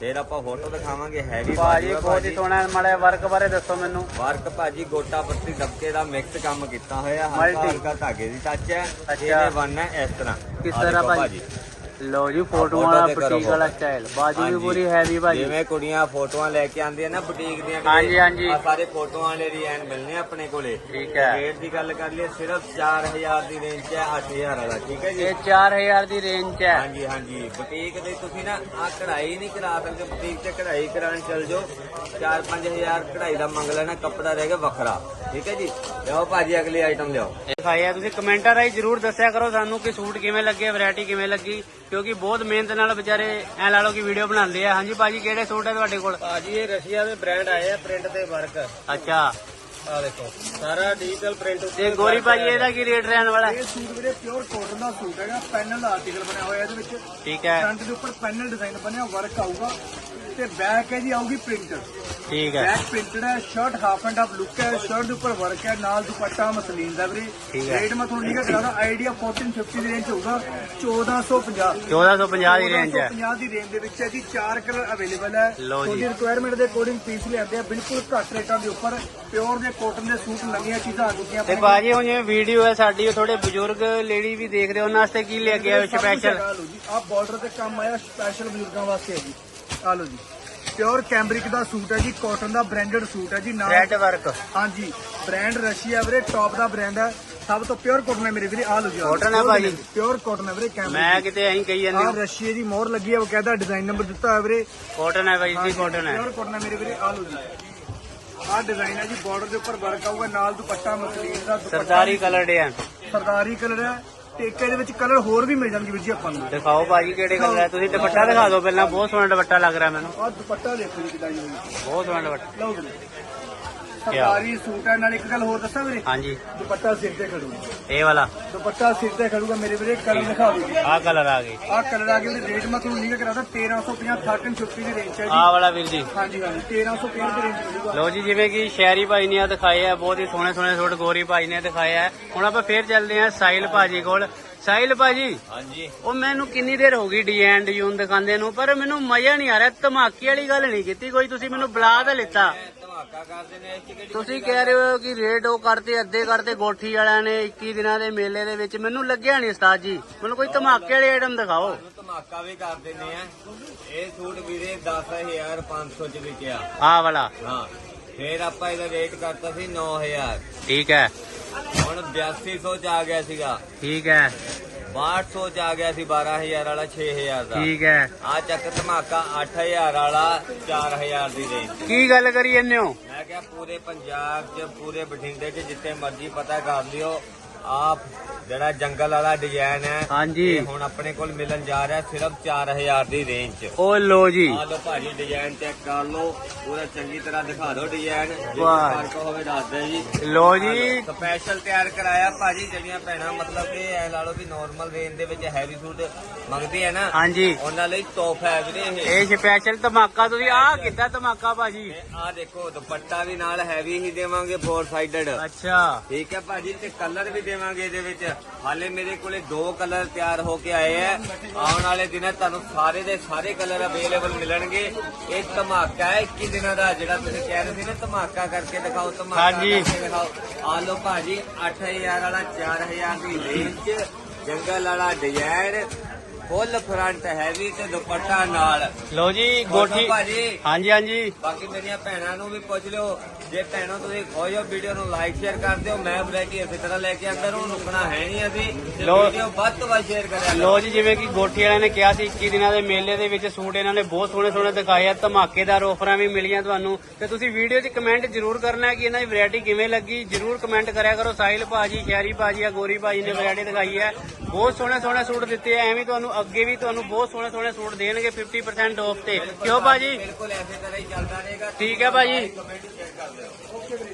ਫਿਰ ਆਪਾਂ ਫੋਟੋ ਦਿਖਾਵਾਂਗੇ ਹੈਵੀ ਭਾਜੀ ਬਹੁਤ ਹੀ ਸੋਹਣਾ ਮਾੜਾ ਵਰਕ ਬਾਰੇ ਦੱਸੋ ਮੈਨੂੰ। ਵਰਕ ਭਾਜੀ ਗੋਟਾ ਪੱਤੀ ਦਬਕੇ ਦਾ ਮਿਕਸ ਕੰਮ ਕੀਤਾ ਹੋਇਆ ਹਲਕਾ। ਹਲਕਾ ਧਾਗੇ ਦੀ ਟੱਚ ਹੈ। ਇਹਨੇ ਬਣਨਾ ਇਸ ਤਰ੍ਹਾਂ। ਕਿਸ ਤਰ੍ਹਾਂ ਭਾਜੀ? ਲਓ ਜੀ ਫੋਟੋ ਫੋਟੋ ਵਾਲਾ ਤੇ ਕਰੋ ਬੁਟੀਕ ਵਾਲਾ। ਸਟਾਈਲ ਬਾਜੀ ਵੀ ਹਾਂਜੀ। ਪੂਰੀ ਹੈਵੀ ਭਾਜੀ ਜਿਵੇਂ ਕੁੜੀਆਂ ਫੋਟੋਆਂ ਲੈ ਕੇ ਆਉਂਦੀਆਂ ਨਾ ਬੁਟੀਕ ਦੀਆਂ ਹਾਂਜੀ, ਹਾਂਜੀ। ਆਹ ਸਾਰੇ ਫੋਟੋਆਂ ਵਾਲੇ ਡਿਜ਼ਾਈਨ ਮਿਲਨੇ ਆਪਣੇ ਕੋਲੇ ਠੀਕ ਹੈ। ਰੇਟ ਦੀ ਗੱਲ ਕਰ ਲਈਏ ਸਿਰਫ 4000 ਦੀ ਰੇਂਜ 'ਚ ਹੈ 8000 ਵਾਲਾ ਠੀਕ ਹੈ ਜੀ ਇਹ 4000 ਦੀ ਰੇਂਜ 'ਚ ਹੈ ਹਾਂਜੀ ਹਾਂਜੀ ਬੁਟੀਕ ਦੇ ਤੁਸੀਂ ਨਾ ਆ ਕਢਾਈ ਨਹੀਂ ਕਰਾ ਸਕਦੇ ਬੁਟੀਕ ਤੇ ਕਢਾਈ ਕਰਾਉਣ ਚਲ ਜਾਓ 4-5000 ਕਢਾਈ ਦਾ ਮੰਗ ਲੈਣਾ ਕੱਪੜਾ ਰਹਿ ਗਿਆ ਵੱਖਰਾ ਠੀਕ ਹੈ ਜੀ। ਲਿਆਓ ਭਾਜੀ ਅਗਲੀ ਆਈਟਮ ਲਿਆਓ। ਦਿਖਾਇਆ ਤੁਸੀਂ ਕਮੈਂਟਾਂ ਰਾਹੀਂ ਜਰੂਰ ਦੱਸਿਆ ਕਰੋ ਸਾਨੂੰ ਕਿ ਸੂਟ ਕਿਵੇਂ ਲੱਗੇ ਵੈਰਾਈਟੀ ਕਿਵੇਂ ਲੱਗੀ ਕਿਉਂਕਿ ਬਹੁਤ ਮਿਹਨਤ ਨਾਲ ਵਿਚਾਰੇ ਐ ਲਾ ਲਓ ਕਿ ਵੀਡੀਓ ਬਣਾਉਂਦੇ ਆ। ਹਾਂਜੀ ਭਾਜੀ ਕਿਹੜੇ ਸੂਟ ਹੈ ਤੁਹਾਡੇ ਕੋਲ? ਭਾਜੀ ਇਹ ਰਸ਼ੀਆ ਦੇ ਬ੍ਰਾਂਡ ਆਏ ਆ ਪ੍ਰਿੰਟ ਤੇ ਵਰਕ ਅੱਛਾ। ਆ ਦੇਖੋ ਸਾਰਾ ਡਿਜੀਟਲ ਪ੍ਰਿੰਟ ਤੇ ਗੋਰੀ ਭਾਜੀ ਇਹਦਾ ਕੀ ਰੇਟ ਰਹਿਣ ਵਾਲਾ? ਇਹ ਸੂਟ ਵੀਰੇ ਪਿਓਰ ਕੋਟਨ ਦਾ ਸੂਟ ਹੈਗਾ ਪੈਨਲ ਆਰਟੀਕਲ ਬਣਿਆ ਹੋਇਆ ਇਹਦੇ ਵਿੱਚ। ਠੀਕ ਹੈ। ਫਰੰਟ ਦੇ ਉੱਪਰ ਪੈਨਲ ਡਿਜ਼ਾਈਨ ਬਣਿਆ ਵਰਕ ਆਊਗਾ। ਤੇ ਬੈਕ ਹੈ ਜੀ ਆਊਗੀ ਪ੍ਰਿੰਟ ਠੀਕ ਹੈ। ਬੈਕ ਪ੍ਰਿੰਟਡ ਹੈ shirt half and half look ਹੈ ਸ਼ਰਟ ਦੇ ਉੱਪਰ ਵਰਕ ਹੈ ਨਾਲ ਦੁਪੱਟਾ ਮਸਲੀਨ ਦਾ ਵੀਰੇ। ਰੇਟ ਮੈਂ ਤੁਹਾਨੂੰ ਲਿਖਿਆ ਕਰਾਦਾ ਆਈਡੀਆ 1450 ਦੀ ਰੇਂਜ ਹੋਊਗਾ 1450 1450 ਦੀ ਰੇਂਜ ਹੈ। 1450 ਦੀ ਰੇਂਜ ਦੇ ਵਿੱਚ ਹੈ ਜੀ ਚਾਰ ਕਲਰ ਅਵੇਲੇਬਲ ਹੈ। ਤੁਹਾਡੀ ਰਿਕੁਆਇਰਮੈਂਟ ਦੇ ਅਕੋਰਡਿੰਗ ਪੀਸ ਲਿਆਂਦੇ ਆ ਬਿਲਕੁਲ ਘੱਟ ਰੇਟਾਂ ਦੇ ਉੱਪਰ ਪਿਓਰ ਦੇ ਕੋਟਨ ਦੇ ਸੂਟ ਨਵੀਆਂ ਚੀਜ਼ਾਂ ਆ ਚੁੱਕੀਆਂ ਤੇ ਭਾਜੀ ਹੁਣ ਜਿਵੇਂ ਵੀਡੀਓ ਹੈ ਸਾਡੀ ਉਹ ਥੋੜੇ ਬਜ਼ੁਰਗ ਲੇਡੀ ਵੀ ਦੇਖਦੇ ਉਹਨਾਂ ਵਾਸਤੇ ਕੀ ਲੈ ਕੇ ਆਏ ਸਪੈਸ਼ਲ ਆ ਬਾਰਡਰ ਤੇ ਕੰਮ ਆਇਆ ਸਪੈਸ਼ਲ ਬਜ਼ੁਰਗਾਂ ਵਾਸਤੇ ਹੈ ਜੀ। ਆ ਲਓ ਜੀ। ਪਿਓਰ ਕੈਂਬਰਿਕ ਦਾ ਸੂਟ ਹੈ ਜੀ ਕਾਟਨ ਦਾ ਬ੍ਰਾਂਡਡ ਸੂਟ ਹੈ ਜੀ ਨਾਲ ਰੈਡ ਵਰਕ ਹਾਂਜੀ ਬ੍ਰਾਂਡ ਰਸ਼ੀਆ ਵੀਰੇ ਟੌਪ ਦਾ ਬ੍ਰਾਂਡ ਹੈ। ਸਭ ਤੋਂ ਪਿਓਰ ਕਾਟਨ ਹੈ ਮੇਰੇ ਵੀਰੇ ਆ ਲਓ ਜੀ Cotton ਹੈ ਭਾਜੀ? ਪਿਓਰ ਕਾਟਨ ਹੈ ਵੀਰੇ ਕੈਂਬਰਿਕ ਮੈਂ ਕਿਤੇ ਐਂ ਕਹੀ ਆ ਜਾਂਦੀ ਰਸ਼ੀਆ ਦੀ ਮੋਹਰ ਲੱਗੀ ਹੈ ਉਹ ਕਹਿੰਦਾ ਡਿਜ਼ਾਈਨ ਨੰਬਰ ਦਿੱਤਾ ਹੋਇਆ ਵੀਰੇ। ਕਾਟਨ ਹੈ ਭਾਈ ਜੀ ਕਾਟਨ ਹੈ। ਪਿਓਰ ਕਾਟਨ ਹੈ ਮੇਰੇ ਵੀਰੇ ਆ ਲਓ ਜੀ। ਆ ਡਿਜ਼ਾਈਨ ਹੈ ਜੀ ਬਾਰਡਰ ਦੇ ਉੱਪਰ ਵਰਕ ਆਊਗਾ ਨਾਲ ਦੁਪੱਟਾ ਮਸਲੀਨ ਦਾ ਸਰਦਾਰੀ ਕਲਰ ਡਿਜ਼ਾਈਨ ਸਰਦਾਰੀ ਕਲਰ ਹੈ। ਇੱਕ ਇਹਦੇ ਵਿੱਚ ਕਲਰ ਹੋਰ ਵੀ ਮਿਲ ਜਾਣਗੇ ਵੀਰ ਜੀ ਆਪਾਂ ਨੂੰ। ਦਿਖਾਓ ਭਾਜੀ ਕਿਹੜੇ ਕਲਰ ਹੈ ਤੁਸੀਂ ਦੁਪੱਟਾ ਦਿਖਾ ਦਿਓ ਪਹਿਲਾਂ ਬਹੁਤ ਸੋਹਣਾ ਦੁਪੱਟਾ ਲੱਗ ਰਿਹਾ ਮੈਨੂੰ। ਆ ਦੁਪੱਟਾ ਦੇਖੋ ਜੀ ਕਿਦਾਂ ਜੀ। ਬਹੁਤ ਸੋਹਣਾ ਦੁਪੱਟਾ। ਲਓ ਵੀਰੇ। ਸਰਦਾਰੀ ਸੂਟ ਹੈ। ਨਾਲ ਇੱਕ ਗੱਲ ਹੋਰ ਦੱਸਾਂ ਵੀਰੇ? ਹਾਂਜੀ। ਦੁਪੱਟਾ ਸਿਰ ਤੇ ਖੜੂਗਾ ਇਹ ਵਾਲਾ। ਦੁਪੱਟਾ ਸਿਰ ਤੇ ਖੜੂਗਾ ਮੇਰੇ ਵੀਰੇ ਕਲਰ ਦਿਖਾ ਦਿਓ। ਆਹ ਕਲਰ ਆ ਗਈ ਆਹ ਕਲਰ ਆ ਗਿਆ ਰੇਟ ਮੈਂ ਤੁਹਾਨੂੰ ਲਿਖ ਕਰਾਦਾ 1350 1350 ਦੀ ਰੇਂਜ ਹੈ ਜੀ। ਆਹ ਵਾਲਾ ਵੀਰ ਜੀ। ਹਾਂਜੀ ਹਾਂਜੀ 1350 ਦੀ ਰੇਂਜ ਮਿਲੂਗਾ ਲੋ ਜੀ ਜਿਵੇਂ ਕਿ ਸ਼ਹਿਰੀ ਭਾਈ ਨੇ ਆ ਦਿਖਾਏ ਆ ਬਹੁਤ ਹੀ ਸੋਹਣੇ ਸੋਹਣੇ ਸੂਟ ਗੋਰੀ ਭਾਈ ਨੇ ਦਿਖਾਏ ਆ। ਹੁਣ ਆਪਾਂ ਫੇਰ ਚੱਲਦੇ ਆ ਸਾਹਿਲ ਭਾਜੀ ਕੋਲ। ਸਾਹਿਲ ਭਾਜੀ ਹਾਂਜੀ। ਉਹ ਮੈਨੂੰ ਕਿੰਨੀ ਦੇਰ ਹੋ ਗਈ ਡੀਐਨ ਡੀਯੂਨ ਦਿਖਾਉਂਦੇ ਨੂੰ ਪਰ ਮੈਨੂੰ ਮਜ਼ਾ ਨਹੀਂ ਆ ਰਿਹਾ ਧਮਾਕੇ ਵਾਲੀ ਗੱਲ ਨਹੀਂ ਕੀਤੀ ਕੋਈ ਤੁਸੀਂ ਮੈਨੂੰ ਬੁਲਾ ਤਾਂ ਲਿੱਤਾ। ਧਮਾਕਾ ਕਰਦੇ ਨੇ ਚ ਕਿਹੜੀ ਤੁਸੀਂ ਕਹਿ ਰਹੇ ਹੋ ਕਿ ਰੇਟ ਉਹ ਕਰਤੇ ਅੱਧੇ ਕਰਤੇ ਗੋਠੀ ਵਾਲਿਆਂ ਨੇ 21 ਦਿਨਾਂ ਦੇ ਮੇਲੇ ਦੇ ਵਿੱਚ। ਮੈਨੂੰ ਲੱਗਿਆ ਨਹੀਂ ਉਸਤਾਦ ਜੀ। ਮੈਨੂੰ ਕੋਈ ਧਮਾਕੇ ਵਾਲੀ ਆਈਟਮ ਦਿਖਾਓ। ਧਮਾਕਾ ਵੀ ਕਰ ਦਿੰਦੇ ਆ। ਇਹ ਸੂਟ ਵੀਰੇ 10500 ਚ ਵਿਕਿਆ। ਆਹ ਵਾਲਾ। ਹਾਂ ਫਿਰ ਆਪਾਂ ਇਹਦਾ ਰੇਟ ਕਰਤਾ ਸੀ 9000 ਠੀਕ ਹੈ। ਹੁਣ 8200 ਚ ਆ ਗਿਆ ਸੀਗਾ। ਠੀਕ ਹੈ। 6200 ਚ ਆ ਗਿਆ ਸੀ 12000 ਵਾਲਾ 6000 ਦਾ। ਠੀਕ ਹੈ। ਆ ਚੱਕ ਧਮਾਕਾ 8000 ਵਾਲਾ 4000 ਦੀ ਰੇਂਜ। ਕੀ ਗੱਲ ਕਰੀ ਜੰਨੇ ਹੋ? ਮੈਂ ਕਿਹਾ ਪੂਰੇ ਪੰਜਾਬ 'ਚ ਪੂਰੇ ਬਠਿੰਡੇ 'ਚ ਜਿੱਥੇ ਮਰਜ਼ੀ ਪਤਾ ਕਰ ਲਿਓ। ਆਪ ਜਿਹੜਾ ਜੰਗਲ ਵਾਲਾ ਡਿਜ਼ਾਈਨ ਹੈ ਹਾਂਜੀ। ਇਹ ਹੁਣ ਆਪਣੇ ਕੋਲ ਮਿਲਣ ਜਾ ਰਿਹਾ ਸਿਰਫ 4000 ਦੀ ਰੇਂਜ 'ਚ। ਉਹ ਲੋ ਜੀ। ਆ ਲੋ ਭਾਜੀ ਡਿਜ਼ਾਈਨ ਚੈੱਕ ਕਰ ਲਓ ਪੂਰਾ ਚੰਗੀ ਤਰ੍ਹਾਂ ਦਿਖਾ ਦਿਓ ਡਿਜ਼ਾਈਨ ਵਾਹ। ਫ਼ਰਕ ਹੋਵੇ ਦੱਸ ਦਿਓ ਜੀ। ਲੋ ਜੀ। ਸਪੈਸ਼ਲ ਤਿਆਰ ਕਰਾਇਆ ਭਾਜੀ ਜਿਹੜੀਆਂ ਭੈਣਾਂ ਮਤਲਬ ਕਿ ਐ ਲਾ ਲਓ ਵੀ ਨਾਰਮਲ ਰੇਂਜ ਦੇ ਵਿੱਚ ਹੈਵੀ ਸੂਟ ਮੰਗਦੇ ਆ ਨਾ ਹਾਂਜੀ। ਉਹਨਾਂ ਲਈ ਤੋਹਫਾ ਹੈ ਵੀਰੇ ਇਹ। ਇਹ ਸਪੈਸ਼ਲ ਧਮਾਕਾ ਤੁਸੀਂ ਆਹ ਕੀਤਾ ਧਮਾਕਾ ਭਾਜੀ। ਆ ਦੇਖੋ ਦੁਪੱਟਾ ਵੀ ਨਾਲ ਹੈਵੀ ਹੀ ਦੇਵਾਂਗੇ ਫੋਰ ਸਾਈਡਡ ਅੱਛਾ। ਠੀਕ ਹੈ ਭਾਜੀ ਤੇ ਕਲਰ ਵੀ ਦੇਵਾਂਗੇ ਇਹਦੇ ਵਿੱਚ। ਹਾਲੇ ਮੇਰੇ ਕੋਲੇ ਦੋ ਕਲਰ ਤਿਆਰ ਹੋ ਕੇ ਆਏ ਆ ਆਉਣ ਵਾਲੇ ਦਿਨਾਂ ਤੁਹਾਨੂੰ ਸਾਰੇ ਦੇ ਸਾਰੇ ਕਲਰ ਅਵੇਲੇਬਲ ਮਿਲਣਗੇ। ਇਹ ਧਮਾਕਾ ਹੈ 21 ਦਿਨਾਂ ਦਾ ਜਿਹੜਾ ਤੁਸੀਂ ਕਹਿ ਰਹੇ ਸੀ ਨਾ ਧਮਾਕਾ ਕਰਕੇ ਦਿਖਾਓ ਧਮਾਕਾ ਹਾਂਜੀ। ਕਰਕੇ ਦਿਖਾਓ। ਆ ਲੋ ਭਾਜੀ 8000 ਵਾਲਾ 4000 ਦੀ ਰੇਂਜ ਚ ਜੰਗਲ ਵਾਲਾ ਡਿਜ਼ਾਈਨ ਫੁੱਲ ਫਰੰਟ ਹੈਵੀ ਤੇ ਦੁਪੱਟਾ ਨਾਲ। ਲੋ ਜੀ ਗੋਠੀ ਗੋਠੀ ਭਾਜੀ? ਹਾਂਜੀ ਹਾਂਜੀ। ਬਾਕੀ ਮੇਰੀਆਂ ਭੈਣਾਂ ਨੂੰ ਵੀ ਪੁੱਛ ਲਿਓ। ਜੇ ਭੈਣਾਂ ਤੁਸੀਂ ਖੋਜੋ ਵੀਡੀਓ ਨੂੰ ਲਾਈਕ ਸ਼ੇਅਰ ਕਰ ਦਿਓ। ਮੈਂ ਵੈਰਾਈਟੀ ਇਸੇ ਤਰ੍ਹਾਂ ਲੈ ਕੇ ਆਂਦਾ ਰਹੂੰ ਰੁਕਣਾ ਹੈ ਨਹੀਂ ਅਸੀਂ। ਲਓ। ਵੀਡੀਓ ਵੱਧ ਤੋਂ ਵੱਧ ਸ਼ੇਅਰ ਕਰਿਆ ਕਰੋ। ਲੋ ਜੀ ਜਿਵੇਂ ਕਿ ਗੋਠੀ ਵਾਲਿਆਂ ਨੇ ਕਿਹਾ ਸੀ 21 ਦਿਨਾਂ ਦੇ ਮੇਲੇ ਦੇ ਵਿੱਚ ਸੂਟ ਇਹਨਾਂ ਨੇ ਬਹੁਤ ਸੋਹਣੇ ਸੋਹਣੇ ਦਿਖਾਏ ਆ। ਧਮਾਕੇਦਾਰ ਆਫਰਾਂ ਵੀ ਮਿਲੀਆਂ ਤੁਹਾਨੂੰ। ਤੇ ਤੁਸੀਂ ਵੀਡੀਓ 'ਚ ਕਮੈਂਟ ਜ਼ਰੂਰ ਕਰਨਾ ਹੈ ਕਿ ਇਹਨਾਂ ਦੀ ਵੈਰਾਈਟੀ ਕਿਵੇਂ ਲੱਗੀ। ਜ਼ਰੂਰ ਕਮੈਂਟ ਕਰਿਆ ਕਰੋ। ਸਾਹਿਲ ਭਾਜੀ ਸ਼ਹਿਰੀ ਭਾਜੀ ਆ ਗੋਰੀ ਭਾਜੀ ਨੇ ਵੈਰਾਈਟੀ ਦਿਖਾਈ ਹੈ। ਬਹੁਤ ਸੋਹਣੇ ਸੋਹਣੇ ਸੂਟ ਦਿੱਤੇ ਆ। ਐਵੇਂ ਤੁਹਾਨੂੰ ਅੱਗੇ ਵੀ ਤੁਹਾਨੂੰ ਬਹੁਤ ਸੋਹਣੇ ਸੋਹਣੇ ਸੂਟ ਦੇਣਗੇ 50% ਆਫ ਤੇ। ਕਿਉਂ ਭਾਜੀ? ਬਿਲਕੁਲ ਐਸੇ ਤਰ੍ਹਾਂ ਹੀ ਚੱਲਦਾ ਰਹੇਗਾ। ਠੀਕ ਹੈ ਭਾਜੀ। ਕਮੈਂਟ ਸ਼ੇਅਰ ਕਰ ਦਿਓ। ಓಕೆ